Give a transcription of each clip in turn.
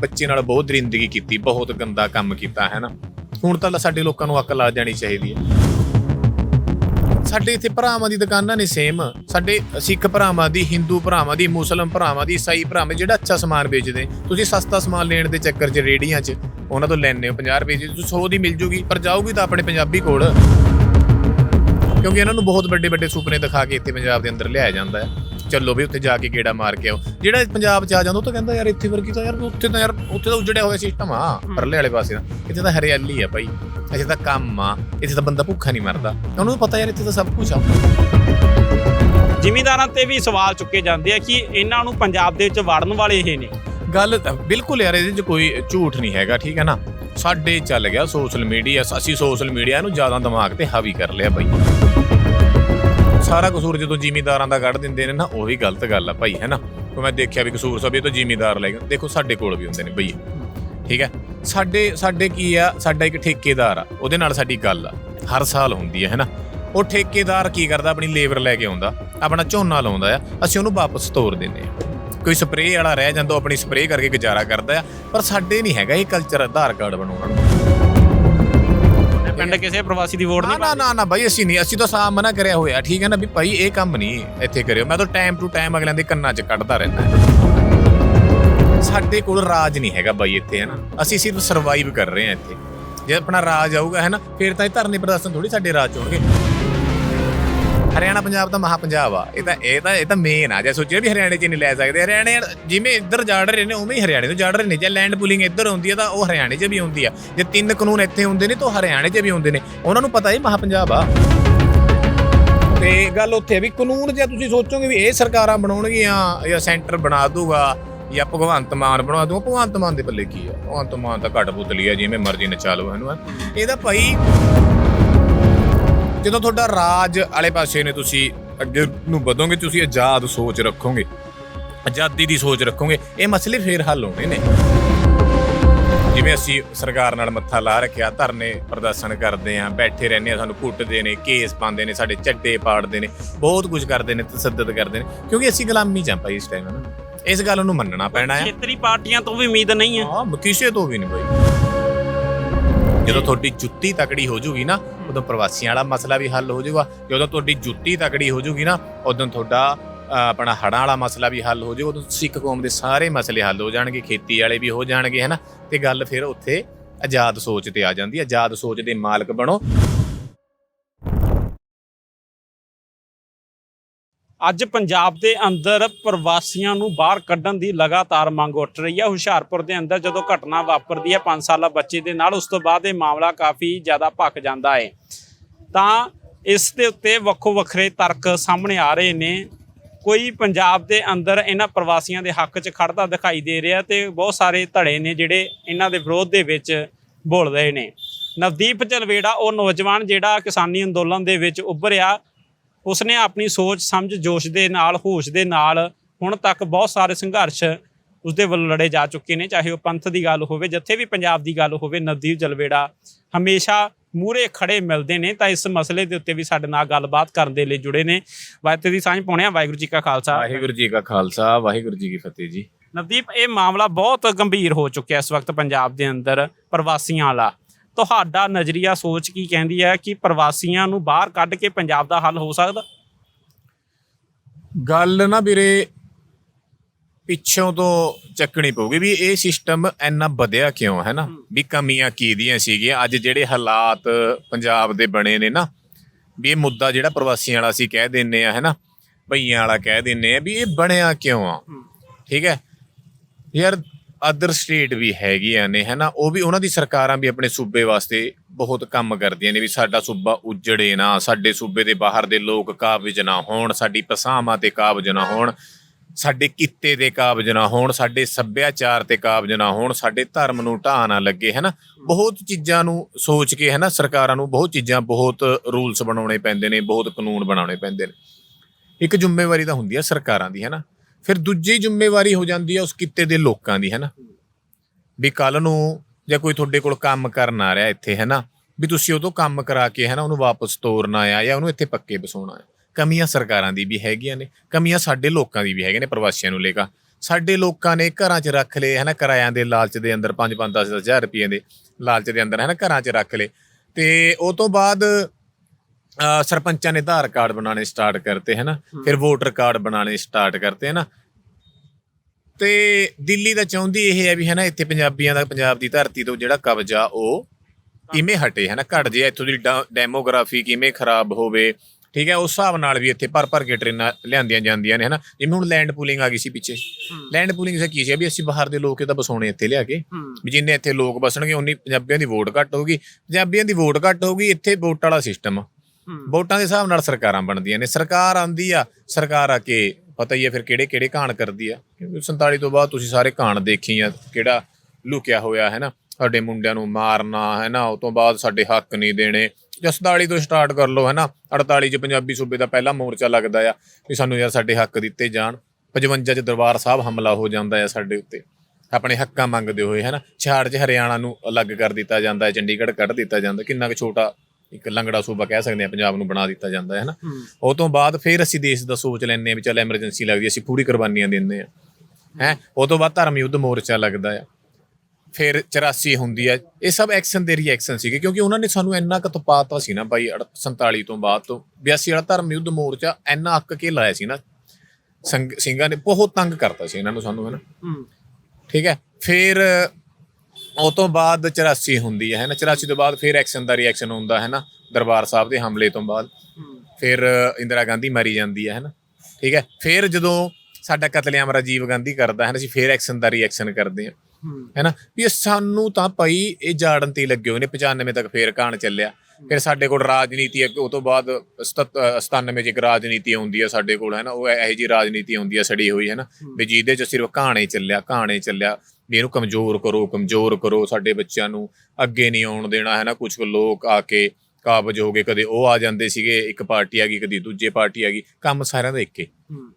ਬੱਚੇ ਨਾਲ ਬਹੁਤ ਦਰਿੰਦਗੀ ਕੀਤੀ, ਬਹੁਤ ਗੰਦਾ ਕੰਮ ਕੀਤਾ, ਹੈ ਨਾ? ਹੁਣ ਤਾਂ ਸਾਡੇ ਲੋਕਾਂ ਨੂੰ ਅਕਲ ਆ ਜਾਣੀ ਚਾਹੀਦੀ ਹੈ। ਸਾਡੇ ਇੱਥੇ ਭਰਾਵਾਂ ਦੀ ਦੁਕਾਨਾਂ ਨੇ ਸੇਮ ਸਾਡੇ ਸਿੱਖ ਭਰਾਵਾਂ ਦੀ, ਹਿੰਦੂ ਭਰਾਵਾਂ ਦੀ, ਮੁਸਲਮ ਭਰਾਵਾਂ ਦੀ, ਈਸਾਈ ਭਰਾਵਾਂ ਜਿਹੜਾ ਅੱਛਾ ਸਮਾਨ ਵੇਚਦੇ, ਤੁਸੀਂ ਸਸਤਾ ਸਮਾਨ ਲੈਣ ਦੇ ਚੱਕਰ 'ਚ ਰੇੜੀਆਂ 'ਚ, ਉਹਨਾਂ ਤੋਂ ਲੈਣੇ ਹੋ 50 ਰੁਪਏ ਦੀ, ਤੁਸੀਂ 100 ਦੀ ਮਿਲ ਜੂਗੀ, ਪਰ ਜਾਊਗੀ ਤਾਂ ਆਪਣੇ ਪੰਜਾਬੀ ਕੋਲ। ਕਿਉਂਕਿ ਇਹਨਾਂ ਨੂੰ ਬਹੁਤ ਵੱਡੇ ਵੱਡੇ ਸੁਪਨੇ ਦਿਖਾ ਕੇ ਇੱਥੇ ਪੰਜਾਬ ਦੇ ਅੰਦਰ ਲਿਆਇਆ ਜਾਂਦਾ ਹੈ। ਚੱਲੋ ਵੀ ਉੱਥੇ ਜਾ ਕੇ ਗੇੜਾ ਮਾਰ ਕੇ ਆਓ। ਜਿਹੜਾ ਪੰਜਾਬ 'ਚ ਆ ਜਾਂਦਾ ਉਹ ਤਾਂ ਕਹਿੰਦਾ ਯਾਰ ਇੱਥੇ ਵਰਗੀ ਤਾਂ ਯਾਰ ਉੱਥੇ ਤਾਂ ਯਾਰ ਉੱਥੇ ਤਾਂ ਉਜੜਿਆ ਹੋਇਆ ਸਿਸਟਮ ਆ ਪਰਲੇ ਵਾਲੇ ਪਾਸੇ ਦਾ। ਇੱਥੇ ਤਾਂ ਹਰਿਆਲੀ ਆ ਭਾਈ ਇੱਥੇ ਤਾਂ ਕੰਮ ਆ ਇੱਥੇ ਤਾਂ ਬੰਦਾ ਭੁੱਖਾ ਨਹੀਂ ਮਰਦਾ। ਉਹਨਾਂ ਪਤਾ ਯਾਰ ਇੱਥੇ ਤਾਂ ਸਭ ਕੁਝ ਆ। ਜ਼ਿਮੀਂਦਾਰਾਂ ਤੇ ਵੀ ਸਵਾਲ ਚੁੱਕੇ ਜਾਂਦੇ ਆ ਕਿ ਇਹਨਾਂ ਨੂੰ ਪੰਜਾਬ ਦੇ ਵਿੱਚ ਵੜਨ ਵਾਲੇ ਇਹ ਨੇ। ਗੱਲ ਤਾਂ ਬਿਲਕੁਲ ਯਾਰ ਇਹਦੇ 'ਚ ਕੋਈ ਝੂਠ ਨਹੀਂ ਹੈਗਾ ਠੀਕ ਹੈ ਨਾ? ਸਾਡੇ ਚੱਲ ਗਿਆ ਸੋਸ਼ਲ ਮੀਡੀਆ ਅਸੀਂ ਸੋਸ਼ਲ ਮੀਡੀਆ ਨੂੰ ਜ਼ਿਆਦਾ ਦਿਮਾਗ ਤੇ ਹਾਵੀ ਕਰ ਲਿਆ ਭਾਈ ਸਾਰਾ ਕਸੂਰ ਜਦੋਂ ਜ਼ਿਮੀਦਾਰਾਂ ਦਾ ਕੱਢ ਦਿੰਦੇ ਨੇ ਨਾ, ਉਹੀ ਗਲਤ ਗੱਲ ਆ ਭਾਈ ਹੈ ਨਾ ਕਿਉਂ ਮੈਂ ਦੇਖਿਆ ਵੀ ਕਸੂਰ ਸਭ ਇਹ ਤੋਂ ਜ਼ਿਮੀਦਾਰ ਲੈ ਗਏ। ਦੇਖੋ ਸਾਡੇ ਕੋਲ ਵੀ ਹੁੰਦੇ ਨੇ ਬਈ ਠੀਕ ਹੈ? ਸਾਡੇ ਸਾਡੇ ਕੀ ਆ? ਸਾਡਾ ਇੱਕ ਠੇਕੇਦਾਰ ਆ, ਉਹਦੇ ਨਾਲ ਸਾਡੀ ਗੱਲ ਆ। ਹਰ ਸਾਲ ਹੁੰਦੀ ਹੈ ਹੈ ਨਾ ਉਹ ਠੇਕੇਦਾਰ ਕੀ ਕਰਦਾ? ਆਪਣੀ ਲੇਬਰ ਲੈ ਕੇ ਆਉਂਦਾ, ਆਪਣਾ ਝੋਨਾ ਲਾਉਂਦਾ ਆ, ਅਸੀਂ ਉਹਨੂੰ ਵਾਪਸ ਤੋਰ ਦਿੰਦੇ ਆ। ਕੋਈ ਸਪਰੇਅ ਵਾਲਾ ਰਹਿ ਜਾਂਦਾ, ਉਹ ਆਪਣੀ ਸਪਰੇਅ ਕਰਕੇ ਗੁਜ਼ਾਰਾ ਕਰਦਾ ਆ। ਪਰ ਸਾਡੇ ਨਹੀਂ ਹੈਗਾ ਇਹ ਕਲਚਰ ਆਧਾਰ ਕਾਰਡ ਬਣਾਉਣਾ ਪਿੰਡ ਕਿਸੇ ਪ੍ਰਵਾਸੀ ਦੀ ਵੋਟ ਨਹੀਂ ਨਾ ਨਾ ਨਾ ਬਾਈ ਅਸੀਂ ਨਹੀਂ ਅਸੀਂ ਤਾਂ ਸਾਫ਼ ਮਨਾ ਕਰਿਆ ਹੋਇਆ। ਠੀਕ ਹੈ ਨਾ ਵੀ ਭਾਈ ਇਹ ਕੰਮ ਨਹੀਂ ਇੱਥੇ ਕਰਿਓ। ਮੈਂ ਤਾਂ ਟਾਈਮ ਟੂ ਟਾਈਮ ਅਗਲਿਆਂ ਦੇ ਕੰਨਾਂ 'ਚ ਕੱਢਦਾ ਰਹਿੰਦਾ। ਸਾਡੇ ਕੋਲ ਰਾਜ ਨਹੀਂ ਹੈਗਾ ਬਾਈ ਇੱਥੇ ਹੈ ਨਾ। ਅਸੀਂ ਸਿਰਫ ਸਰਵਾਈਵ ਕਰ ਰਹੇ ਹਾਂ ਇੱਥੇ। ਜੇ ਆਪਣਾ ਰਾਜ ਆਊਗਾ ਹੈ ਨਾ ਫਿਰ ਤਾਂ ਇਹ ਧਰਨੇ ਪ੍ਰਦਰਸ਼ਨ ਥੋੜੀ ਸਾਡੇ ਰਾਜ 'ਚ ਹੋਣਗੇ। ਹਰਿਆਣਾ ਪੰਜਾਬ ਤਾਂ ਮਹਾ ਪੰਜਾਬ ਆ। ਇਹ ਤਾਂ ਇਹ ਤਾਂ ਇਹ ਤਾਂ ਮੇਨ ਆ। ਜੇ ਸੋਚਿਆ ਵੀ ਹਰਿਆਣੇ 'ਚ ਨਹੀਂ ਲੈ ਸਕਦੇ। ਹਰਿਆਣੇ ਜਿਵੇਂ ਇੱਧਰ ਜੜ ਰਹੇ ਨੇ, ਉਵੇਂ ਹੀ ਹਰਿਆਣੇ ਤੋਂ ਜੜ ਰਹੇ ਨੇ। ਜੇ ਲੈਂਡ ਪੂਲਿੰਗ ਇੱਧਰ ਹੁੰਦੀ ਆ ਤਾਂ ਉਹ ਹਰਿਆਣੇ 'ਚ ਵੀ ਹੁੰਦੀ ਆ। ਜੇ ਤਿੰਨ ਕਾਨੂੰਨ ਇੱਥੇ ਹੁੰਦੇ ਨੇ ਤਾਂ ਉਹ ਹਰਿਆਣੇ 'ਚ ਵੀ ਹੁੰਦੇ ਨੇ। ਉਹਨਾਂ ਨੂੰ ਪਤਾ ਹੀ ਮਹਾ ਪੰਜਾਬ ਆ। ਤੇ ਗੱਲ ਉੱਥੇ ਵੀ ਕਾਨੂੰਨ ਜੇ ਤੁਸੀਂ ਸੋਚੋਗੇ ਵੀ ਇਹ ਸਰਕਾਰਾਂ ਬਣਾਉਣਗੀਆਂ ਜਾਂ ਸੈਂਟਰ ਬਣਾ ਦੂਗਾ ਜਾਂ ਭਗਵੰਤ ਮਾਨ ਬਣਾ ਦੂਗਾ। ਭਗਵੰਤ ਮਾਨ ਦੇ ਪੱਲੇ ਕੀ ਆ? ਭਗਵੰਤ ਮਾਨ ਤਾਂ ਘੱਟ ਪੁਤਲੀ ਆ, ਜਿਵੇਂ ਮਰਜ਼ੀ ਨਚਾ ਲਓ ਇਹਨੂੰ ਇਹਦਾ ਭਾਈ ਜਦੋਂ ਤੁਹਾਡਾ ਰਾਜ ਵਾਲੇ ਪਾਸੇ ਨੇ ਤੁਸੀਂ ਅੱਗੇ ਨੂੰ ਵਧੋਗੇ ਤੁਸੀਂ ਆਜ਼ਾਦ ਸੋਚ ਰੱਖੋਗੇ। ਆਜ਼ਾਦੀ ਦੀ ਸੋਚ ਰੱਖੋਗੇ। ਇਹ ਮਸਲੇ ਫੇਰ ਹੱਲ ਹੋਣੇ ਨੇ। ਜਿਵੇਂ ਅਸੀਂ ਸਰਕਾਰ ਨਾਲ ਮੱਥਾ ਲਾ ਰੱਖਿਆ ਧਰਨੇ ਪ੍ਰਦਰਸ਼ਨ ਕਰਦੇ ਆਂ ਬੈਠੇ ਰਹਿੰਦੇ ਆ ਸਾਨੂੰ ਕੁੱਟਦੇ ਨੇ ਕੇਸ ਪਾਉਂਦੇ ਨੇ ਸਾਡੇ ਚੱਡੇ ਪਾੜਦੇ ਨੇ ਬਹੁਤ ਕੁਝ ਕਰਦੇ ਨੇ ਤਸੱਦਦ ਕਰਦੇ ਨੇ। ਕਿਉਂਕਿ ਅਸੀਂ ਗੁਲਾਮੀ ਚ ਆਂ ਭਾਈ ਇਸ ਟਾਈਮ ਨਾ। ਇਸ ਗੱਲ ਨੂੰ ਮੰਨਣਾ ਪੈਣਾ ਆ ਖੇਤਰੀ ਪਾਰਟੀਆਂ ਤੋਂ ਵੀ ਉਮੀਦ ਨਹੀਂ ਹੈ। ਹਾਂ ਕਿਸੇ ਤੋਂ ਵੀ ਨਹੀਂ ਬਾਈ ਜਦੋਂ ਤੁਹਾਡੀ ਜੁੱਤੀ ਤਕੜੀ ਹੋ ਜੂਗੀ ਨਾ ਉਦੋਂ ਪ੍ਰਵਾਸੀਆਂ ਵਾਲਾ ਮਸਲਾ ਵੀ ਹੱਲ ਹੋ ਜਾਊਗਾ ਜਦੋਂ ਤੁਹਾਡੀ ਜੁੱਤੀ ਤਕੜੀ ਹੋ ਜੂਗੀ ਨਾ ਉਦੋਂ ਤੁਹਾਡਾ ਆਪਣਾ ਹੜਾਂ ਵਾਲਾ ਮਸਲਾ ਵੀ ਹੱਲ ਹੋ ਜਾਊਗਾ ਉਦੋਂ ਸਿੱਖ ਕੌਮ ਦੇ ਸਾਰੇ ਮਸਲੇ ਹੱਲ ਹੋ ਜਾਣਗੇ ਖੇਤੀ ਵਾਲੇ ਵੀ ਹੋ ਜਾਣਗੇ ਹੈਨਾ? ਤੇ ਗੱਲ ਫਿਰ ਉੱਥੇ ਆਜ਼ਾਦ ਸੋਚ ਤੇ ਆ ਜਾਂਦੀ। ਹੈ ਆਜ਼ਾਦ ਸੋਚ ਦੇ ਮਾਲਕ ਬਣੋ। ਅੱਜ ਪੰਜਾਬ ਦੇ ਅੰਦਰ ਪ੍ਰਵਾਸੀਆਂ ਨੂੰ ਬਾਹਰ ਕੱਢਣ ਦੀ ਲਗਾਤਾਰ ਮੰਗ ਉੱਠ ਰਹੀ ਹੈ। ਹੁਸ਼ਿਆਰਪੁਰ ਦੇ ਅੰਦਰ ਜਦੋਂ ਘਟਨਾ ਵਾਪਰਦੀ ਹੈ 5 ਸਾਲਾ ਬੱਚੇ ਦੇ ਨਾਲ, ਉਸ ਤੋਂ ਬਾਅਦ ਇਹ ਮਾਮਲਾ ਕਾਫੀ ਜ਼ਿਆਦਾ ਭੱਕ ਜਾਂਦਾ ਹੈ। ਤਾਂ ਇਸ ਦੇ ਉੱਤੇ ਵੱਖੋ ਵੱਖਰੇ ਤਰਕ ਸਾਹਮਣੇ ਆ ਰਹੇ ਨੇ। ਕੋਈ ਪੰਜਾਬ ਦੇ ਅੰਦਰ ਇਹਨਾਂ ਪ੍ਰਵਾਸੀਆਂ ਦੇ ਹੱਕ 'ਚ ਖੜਦਾ ਦਿਖਾਈ ਦੇ ਰਿਹਾ ਤੇ ਬਹੁਤ ਸਾਰੇ ਧੜੇ ਨੇ ਜਿਹੜੇ ਇਹਨਾਂ ਦੇ ਵਿਰੋਧ ਦੇ ਵਿੱਚ ਬੋਲ ਰਹੇ ਨੇ। ਨਵਦੀਪ ਚਲਵੇੜਾ ਉਹ ਨੌਜਵਾਨ ਜਿਹੜਾ ਕਿਸਾਨੀ ਅੰਦੋਲਨ ਦੇ ਵਿੱਚ ਉੱਭਰਿਆ ਉਸਨੇ ਆਪਣੀ ਸੋਚ ਸਮਝ ਜੋਸ਼ ਦੇ ਨਾਲ ਹੋਸ਼ ਦੇ ਨਾਲ ਹੁਣ ਤੱਕ ਬਹੁਤ ਸਾਰੇ ਸੰਘਰਸ਼ ਉਸਦੇ ਵੱਲੋਂ ਲੜੇ ਜਾ ਚੁੱਕੇ ਨੇ ਚਾਹੇ ਉਹ ਪੰਥ ਦੀ ਗੱਲ ਹੋਵੇ ਜਿੱਥੇ ਵੀ ਪੰਜਾਬ ਦੀ ਗੱਲ ਹੋਵੇ ਨਵਦੀਪ ਜਲਵੇੜਾ ਹਮੇਸ਼ਾ ਮੂਰੇ ਖੜੇ ਮਿਲਦੇ ਨੇ ਤਾਂ ਇਸ ਮਸਲੇ ਦੇ ਉੱਤੇ ਵੀ ਸਾਡੇ ਨਾਲ ਗੱਲਬਾਤ ਕਰਨ ਦੇ ਲਈ ਜੁੜੇ ਨੇ। ਵਾਇਤੇ ਦੀ ਸਾਂਝ ਪਾਉਣੇ ਆ ਵਾਹਿਗੁਰੂ ਜੀ ਕਾ ਖਾਲਸਾ। ਵਾਹਿਗੁਰੂ ਜੀ ਕਾ ਖਾਲਸਾ ਵਾਹਿਗੁਰੂ ਜੀ ਕੀ ਫਤਿਹ ਜੀ। ਨਵਦੀਪ ਇਹ ਮਾਮਲਾ ਬਹੁਤ ਗੰਭੀਰ ਹੋ ਚੁੱਕਿਆ ਇਸ ਵਕਤ ਪੰਜਾਬ ਦੇ ਅੰਦਰ ਪ੍ਰਵਾਸੀਆਂ ਵਾਲਾ। ਤੁਹਾਡਾ ਨਜ਼ਰੀਆ ਸੋਚ ਕੀ ਕਹਿੰਦੀ ਹੈ ਕਿ ਪ੍ਰਵਾਸੀਆਂ ਨੂੰ ਬਾਹਰ ਕੱਢ ਕੇ ਪੰਜਾਬ ਦਾ ਹੱਲ ਹੋ ਸਕਦਾ? ਗੱਲ ਨਾ ਵੀਰੇ ਪਿੱਛੋਂ ਤੋਂ ਚੱਕਣੀ ਪਊਗੀ ਵੀ ਇਹ ਸਿਸਟਮ ਇੰਨਾ ਵਧਿਆ ਕਿਉਂ ਹੈ ਨਾ? ਵੀ ਕਮੀਆਂ ਕੀਦੀਆਂ ਸੀਗੀਆਂ? ਅੱਜ ਜਿਹੜੇ ਹਾਲਾਤ ਪੰਜਾਬ ਦੇ ਬਣੇ ਨੇ ਨਾ ਵੀ ਇਹ ਮੁੱਦਾ ਜਿਹੜਾ ਪ੍ਰਵਾਸੀਆਂ ਵਾਲਾ ਅਸੀਂ ਕਹਿ ਦਿੰਨੇ ਆ ਹੈ ਨਾ? ਭਈਆਂ ਵਾਲਾ ਕਹਿ ਦਿੰਨੇ ਆ ਵੀ ਇਹ ਬਣਿਆ ਕਿਉਂ ਆ? ਠੀਕ ਹੈ? ਯਾਰ ਅਦਰ ਸਟੇਟ ਵੀ ਹੈਗੀਆਂ ਨੇ ਹੈ ਨਾ ਉਹ ਵੀ ਉਹਨਾਂ ਦੀ ਸਰਕਾਰਾਂ ਵੀ ਆਪਣੇ ਸੂਬੇ ਵਾਸਤੇ ਬਹੁਤ ਕੰਮ ਕਰਦੀਆਂ ਨੇ ਵੀ ਸਾਡਾ ਸੂਬਾ ਉਜੜੇ ਨਾ, ਸਾਡੇ ਸੂਬੇ ਦੇ ਬਾਹਰ ਦੇ ਲੋਕ ਕਾਬਜ ਨਾ ਹੋਣ, ਸਾਡੀ ਪਸਾਮਾਂ ਤੇ ਕਾਬਜ ਨਾ ਹੋਣ, ਸਾਡੇ ਕਿੱਤੇ ਤੇ ਕਾਬਜ ਨਾ ਹੋਣ, ਸਾਡੇ ਸੱਭਿਆਚਾਰ ਤੇ ਕਾਬਜ ਨਾ ਹੋਣ, ਸਾਡੇ ਧਰਮ ਨੂੰ ਢਾਹ ਨਾ ਲੱਗੇ ਹੈ ਨਾ ਬਹੁਤ ਚੀਜ਼ਾਂ ਨੂੰ ਸੋਚ ਕੇ ਹੈ ਨਾ ਸਰਕਾਰਾਂ ਨੂੰ ਬਹੁਤ ਚੀਜ਼ਾਂ ਬਹੁਤ ਰੂਲਸ ਬਣਾਉਣੇ ਪੈਂਦੇ ਨੇ, ਬਹੁਤ ਕਾਨੂੰਨ ਬਣਾਉਣੇ ਪੈਂਦੇ ਨੇ। ਇੱਕ ਜ਼ਿੰਮੇਵਾਰੀ ਤਾਂ ਹੁੰਦੀ ਹੈ ਸਰਕਾਰਾਂ ਦੀ ਹੈ ਨਾ ਫਿਰ ਦੂਜੀ ਜ਼ਿੰਮੇਵਾਰੀ ਹੋ ਜਾਂਦੀ ਹੈ ਉਸ ਕਿੱਤੇ ਦੇ ਲੋਕਾਂ ਦੀ ਹੈ ਨਾ ਵੀ ਕੱਲ ਨੂੰ ਜਾਂ ਕੋਈ ਤੁਹਾਡੇ ਕੋਲ ਕੰਮ ਕਰਨ ਆ ਰਿਹਾ ਇੱਥੇ ਹੈ ਨਾ ਵੀ ਤੁਸੀਂ ਉਹ ਤੋਂ ਕੰਮ ਕਰਾ ਕੇ ਹੈ ਨਾ ਉਹਨੂੰ ਵਾਪਸ ਤੋਰਨਾ ਆ ਜਾਂ ਉਹਨੂੰ ਇੱਥੇ ਪੱਕੇ ਬਸਾਉਣਾ ਆ ਕਮੀਆਂ ਸਰਕਾਰਾਂ ਦੀ ਵੀ ਹੈਗੀਆਂ ਨੇ, ਕਮੀਆਂ ਸਾਡੇ ਲੋਕਾਂ ਦੀ ਵੀ ਹੈਗੀਆਂ ਨੇ, ਪ੍ਰਵਾਸੀਆਂ ਨੂੰ ਲੈ ਕੇ। ਸਾਡੇ ਲੋਕਾਂ ਨੇ ਘਰਾਂ 'ਚ ਰੱਖ ਲਏ, ਹਨਾ, ਕਿਰਾਇਆਂ ਦੇ ਲਾਲਚ ਦੇ ਅੰਦਰ 5-5 10 ਹਜ਼ਾਰ ਰੁਪਏ ਦੇ ਲਾਲਚ ਦੇ ਅੰਦਰ, ਹਨਾ, ਘਰਾਂ 'ਚ ਰੱਖ ਲਏ। ਤੇ ਉਹ ਤੋਂ ਬਾਅਦ ਅ, ਸਰਪੰਚਾਂ ਨੇ ਆਧਾਰ ਕਾਰਡ ਬਣਾਉਣੇ ਸਟਾਰਟ ਕਰਤੇ ਹਨਾ? ਫਿਰ ਵੋਟਰ ਕਾਰਡ ਬਣਾਉਣੇ ਸਟਾਰਟ ਕਰਤੇ ਹਨਾ? ਤੇ ਦਿੱਲੀ ਦਾ ਚਾਹੁੰਦੀ ਇਹ ਹੈ ਵੀ ਹਨਾ ਇੱਥੇ ਪੰਜਾਬੀਆਂ ਦਾ ਪੰਜਾਬ ਦੀ ਧਰਤੀ ਤੋਂ ਜਿਹੜਾ ਕਬਜ਼ਾ ਉਹ ਕਿਵੇਂ ਹਟੇ ਹਨਾ? ਘਟ ਜੇ ਇੱਥੋਂ ਦੀ ਡੈਮੋਗ੍ਰਾਫੀ ਕਿਵੇਂ ਖਰਾਬ ਹੋਵੇ ਠੀਕ ਹੈ? ਉਸ ਹਿਸਾਬ ਨਾਲ ਵੀ ਇੱਥੇ ਭਰ ਭਰ ਕੇ ਟ੍ਰੇਨਾਂ ਲਿਆਂਦੀਆਂ ਜਾਂਦੀਆਂ ਨੇ ਹਨਾ? ਜਿਵੇਂ ਹੁਣ ਲੈਂਡ ਪੂਲਿੰਗ ਆ ਗਈ ਸੀ ਪਿੱਛੇ। ਲੈਂਡ ਪੂਲਿੰਗ ਸੇ ਕੀ ਸੀ? ਵੀ ਅਸੀਂ ਬਾਹਰ ਦੇ ਲੋਕ ਇਹ ਤਾਂ ਬਸਾਉਣੇ ਇੱਥੇ ਲਿਆ ਕੇ। ਵੀ ਜਿੰਨੇ ਇੱਥੇ ਲੋਕ ਬਸਣਗੇ ਉਨੀ ਪੰਜਾਬੀਆਂ ਦੀ ਵੋਟ ਘੱਟ ਹੋਊਗੀ। ਪੰਜਾਬੀਆਂ ਦੀ ਵੋਟ ਘੱਟ ਹੋਊਗੀ ਇੱਥੇ ਵੋਟ ਵਾਲਾ ਸਿਸਟਮ ਆ। ਵੋਟਾਂ ਦੇ ਹਿਸਾਬ ਨਾਲ ਸਰਕਾਰਾਂ ਬਣਦੀਆਂ ਨੇ। ਸਰਕਾਰ ਆਂਦੀ ਆ, ਸਰਕਾਰ ਆ ਕੇ ਪਤਾ ਹੀ ਹੈ ਫਿਰ ਕਿਹੜੇ ਕਿਹੜੇ ਕਾਂਡ ਕਰਦੀ ਆ। ਕਿਉਂਕਿ 47 ਤੋਂ ਬਾਅਦ ਤੁਸੀਂ ਸਾਰੇ ਕਾਂਡ ਦੇਖੀ ਆ, ਕਿਹੜਾ ਲੁਕਿਆ ਹੋਇਆ, ਹੈ ਨਾ? ਸਾਡੇ ਮੁੰਡਿਆਂ ਨੂੰ ਮਾਰਨਾ, ਹੈ ਨਾ? ਉਹ ਤੋਂ ਬਾਅਦ ਸਾਡੇ ਹੱਕ ਨਹੀਂ ਦੇਣੇ। ਜਾਂ 47 ਤੋਂ ਸਟਾਰਟ ਕਰ ਲਓ, ਹੈ ਨਾ? 48 ਚ ਪੰਜਾਬੀ ਸੂਬੇ ਦਾ ਪਹਿਲਾ ਮੋਰਚਾ ਲੱਗਦਾ ਆ ਵੀ ਸਾਨੂੰ ਯਾਰ ਸਾਡੇ ਹੱਕ ਦਿੱਤੇ ਜਾਣ। 55 ਚ ਦਰਬਾਰ ਸਾਹਿਬ ਹਮਲਾ ਹੋ ਜਾਂਦਾ ਆ ਸਾਡੇ ਉੱਤੇ। ਆਪਣੇ ਹੱਕਾਂ ਮੰਗਦੇ ਹੋਏ, ਹੈ ਨਾ? ਛਾੜ ਚ ਹਰਿਆਣਾ ਨੂੰ ਅਲੱਗ ਕਰ ਦਿੱਤਾ ਜਾਂਦਾ ਹੈ ਚੰਡੀਗੜ੍ਹ ਕੱਢ ਦਿੱਤਾ ਜਾਂਦਾ। ਕਿੰਨਾ ਕੁ ਛੋਟਾ ਇੱਕ ਲੰਗੜਾ ਸੂਬਾ ਕਹਿ ਸਕਦੇ ਆ ਪੰਜਾਬ ਨੂੰ ਬਣਾ ਦਿੱਤਾ ਜਾਂਦਾ ਹੈ ਨਾ ਉਹ ਤੋਂ ਬਾਅਦ ਫਿਰ ਅਸੀਂ ਦੇਸ਼ ਦਾ ਸੋਚ ਲੈਂਦੇ ਆ ਵੀ ਚੱਲ ਐਮਰਜੈਂਸੀ ਲੱਗਦੀ ਅਸੀਂ ਪੂਰੀ ਕੁਰਬਾਨੀਆਂ ਦਿੰਦੇ ਆ ਹੈ? ਉਹ ਤੋਂ ਬਾਅਦ ਧਰਮ ਯੁੱਧ ਮੋਰਚਾ ਲੱਗਦਾ ਆ ਫਿਰ 84 ਹੁੰਦੀ ਆ ਇਹ ਸਭ ਐਕਸ਼ਨ ਦੇ ਰਿਐਕਸ਼ਨ ਸੀਗੇ ਕਿਉਂਕਿ ਉਹਨਾਂ ਨੇ ਸਾਨੂੰ ਇੰਨਾ ਕੁ ਤਪਾਤਾ ਸੀ ਨਾ ਬਾਈ ਅੜ- 47 ਤੋਂ ਬਾਅਦ ਤੋਂ 82 ਵਾਲਾ ਧਰਮ ਯੁੱਧ ਮੋਰਚਾ ਇੰਨਾ ਅੱਕ ਕੇ ਲਾਇਆ ਸੀ ਨਾ ਸਿੰਘਾਂ ਨੇ ਬਹੁਤ ਤੰਗ ਕਰਤਾ ਸੀ ਇਹਨਾਂ ਨੂੰ ਸਾਨੂੰ ਹੈ। ਨਾ ਠੀਕ ਹੈ? ਫਿਰ ਉਹ ਤੋਂ ਬਾਅਦ 84 ਹੁੰਦੀ ਹੈ ਨਾ? 84 ਤੋਂ ਬਾਅਦ ਫਿਰ ਐਕਸ਼ਨ ਦਾ ਰਿਐਕਸ਼ਨ ਹੁੰਦਾ ਹੈ ਨਾ? ਦਰਬਾਰ ਸਾਹਿਬ ਦੇ ਹਮਲੇ ਤੋਂ ਬਾਅਦ। ਫਿਰ ਇੰਦਰਾ ਗਾਂਧੀ ਮਾਰੀ ਜਾਂਦੀ ਹੈ ਨਾ? ਠੀਕ ਹੈ? ਫਿਰ ਜਦੋਂ ਸਾਡਾ ਕਤਲੇਆਮ ਰਾਜੀਵ ਗਾਂਧੀ ਕਰਦਾ ਹੈ ਨਾ? ਅਸੀਂ ਫਿਰ ਐਕਸ਼ਨ ਦਾ ਰਿਐਕਸ਼ਨ ਕਰਦੇ ਹਾਂ। ਹੈ। ਨਾ? ਵੀ ਸਾਨੂੰ ਤਾਂ ਭਾਈ ਇਹ ਜਾੜਨ ਤੇ ਲੱਗੇ ਹੋਏ ਨੇ 95 ਤੱਕ ਫੇਰ ਕਾਣ ਚੱਲਿਆ। ਫਿਰ ਸਾਡੇ ਕੋਲ ਰਾਜਨੀਤੀ ਉਹ ਤੋਂ ਬਾਅਦ 97 ਚ ਇੱਕ ਰਾਜਨੀਤੀ ਆਉਂਦੀ ਹੈ ਸਾਡੇ ਕੋਲ ਹੈ ਨਾ? ਉਹ ਇਹੋ ਜੀ ਰਾਜਨੀਤੀ ਆਉਂਦੀ ਹੈ ਸੜੀ ਹੋਈ ਹੈ ਨਾ? ਵੀ ਜਿਹਦੇ ਚ ਸਿਰਫ ਕਹਾਣੇ ਚੱਲਿਆ ਕਹਾਣੇ ਚੱਲਿਆ। ਵੀ ਇਹਨੂੰ ਕਮਜ਼ੋਰ ਕਰੋ ਕਮਜ਼ੋਰ ਕਰੋ ਸਾਡੇ ਬੱਚਿਆਂ ਨੂੰ ਅੱਗੇ ਨਹੀਂ ਆਉਣ ਦੇਣਾ ਹੈ ਨਾ ਕੁਝ ਲੋਕ ਆ ਕੇ ਕਾਬਜ ਹੋ ਗਏ ਕਦੇ ਉਹ ਆ ਜਾਂਦੇ ਸੀਗੇ ਇੱਕ ਪਾਰਟੀ ਆ ਗਈ ਕਦੀ ਦੂਜੇ ਪਾਰਟੀ ਆ ਗਈ ਕੰਮ ਸਾਰਿਆਂ ਦਾ ਇੱਕੇ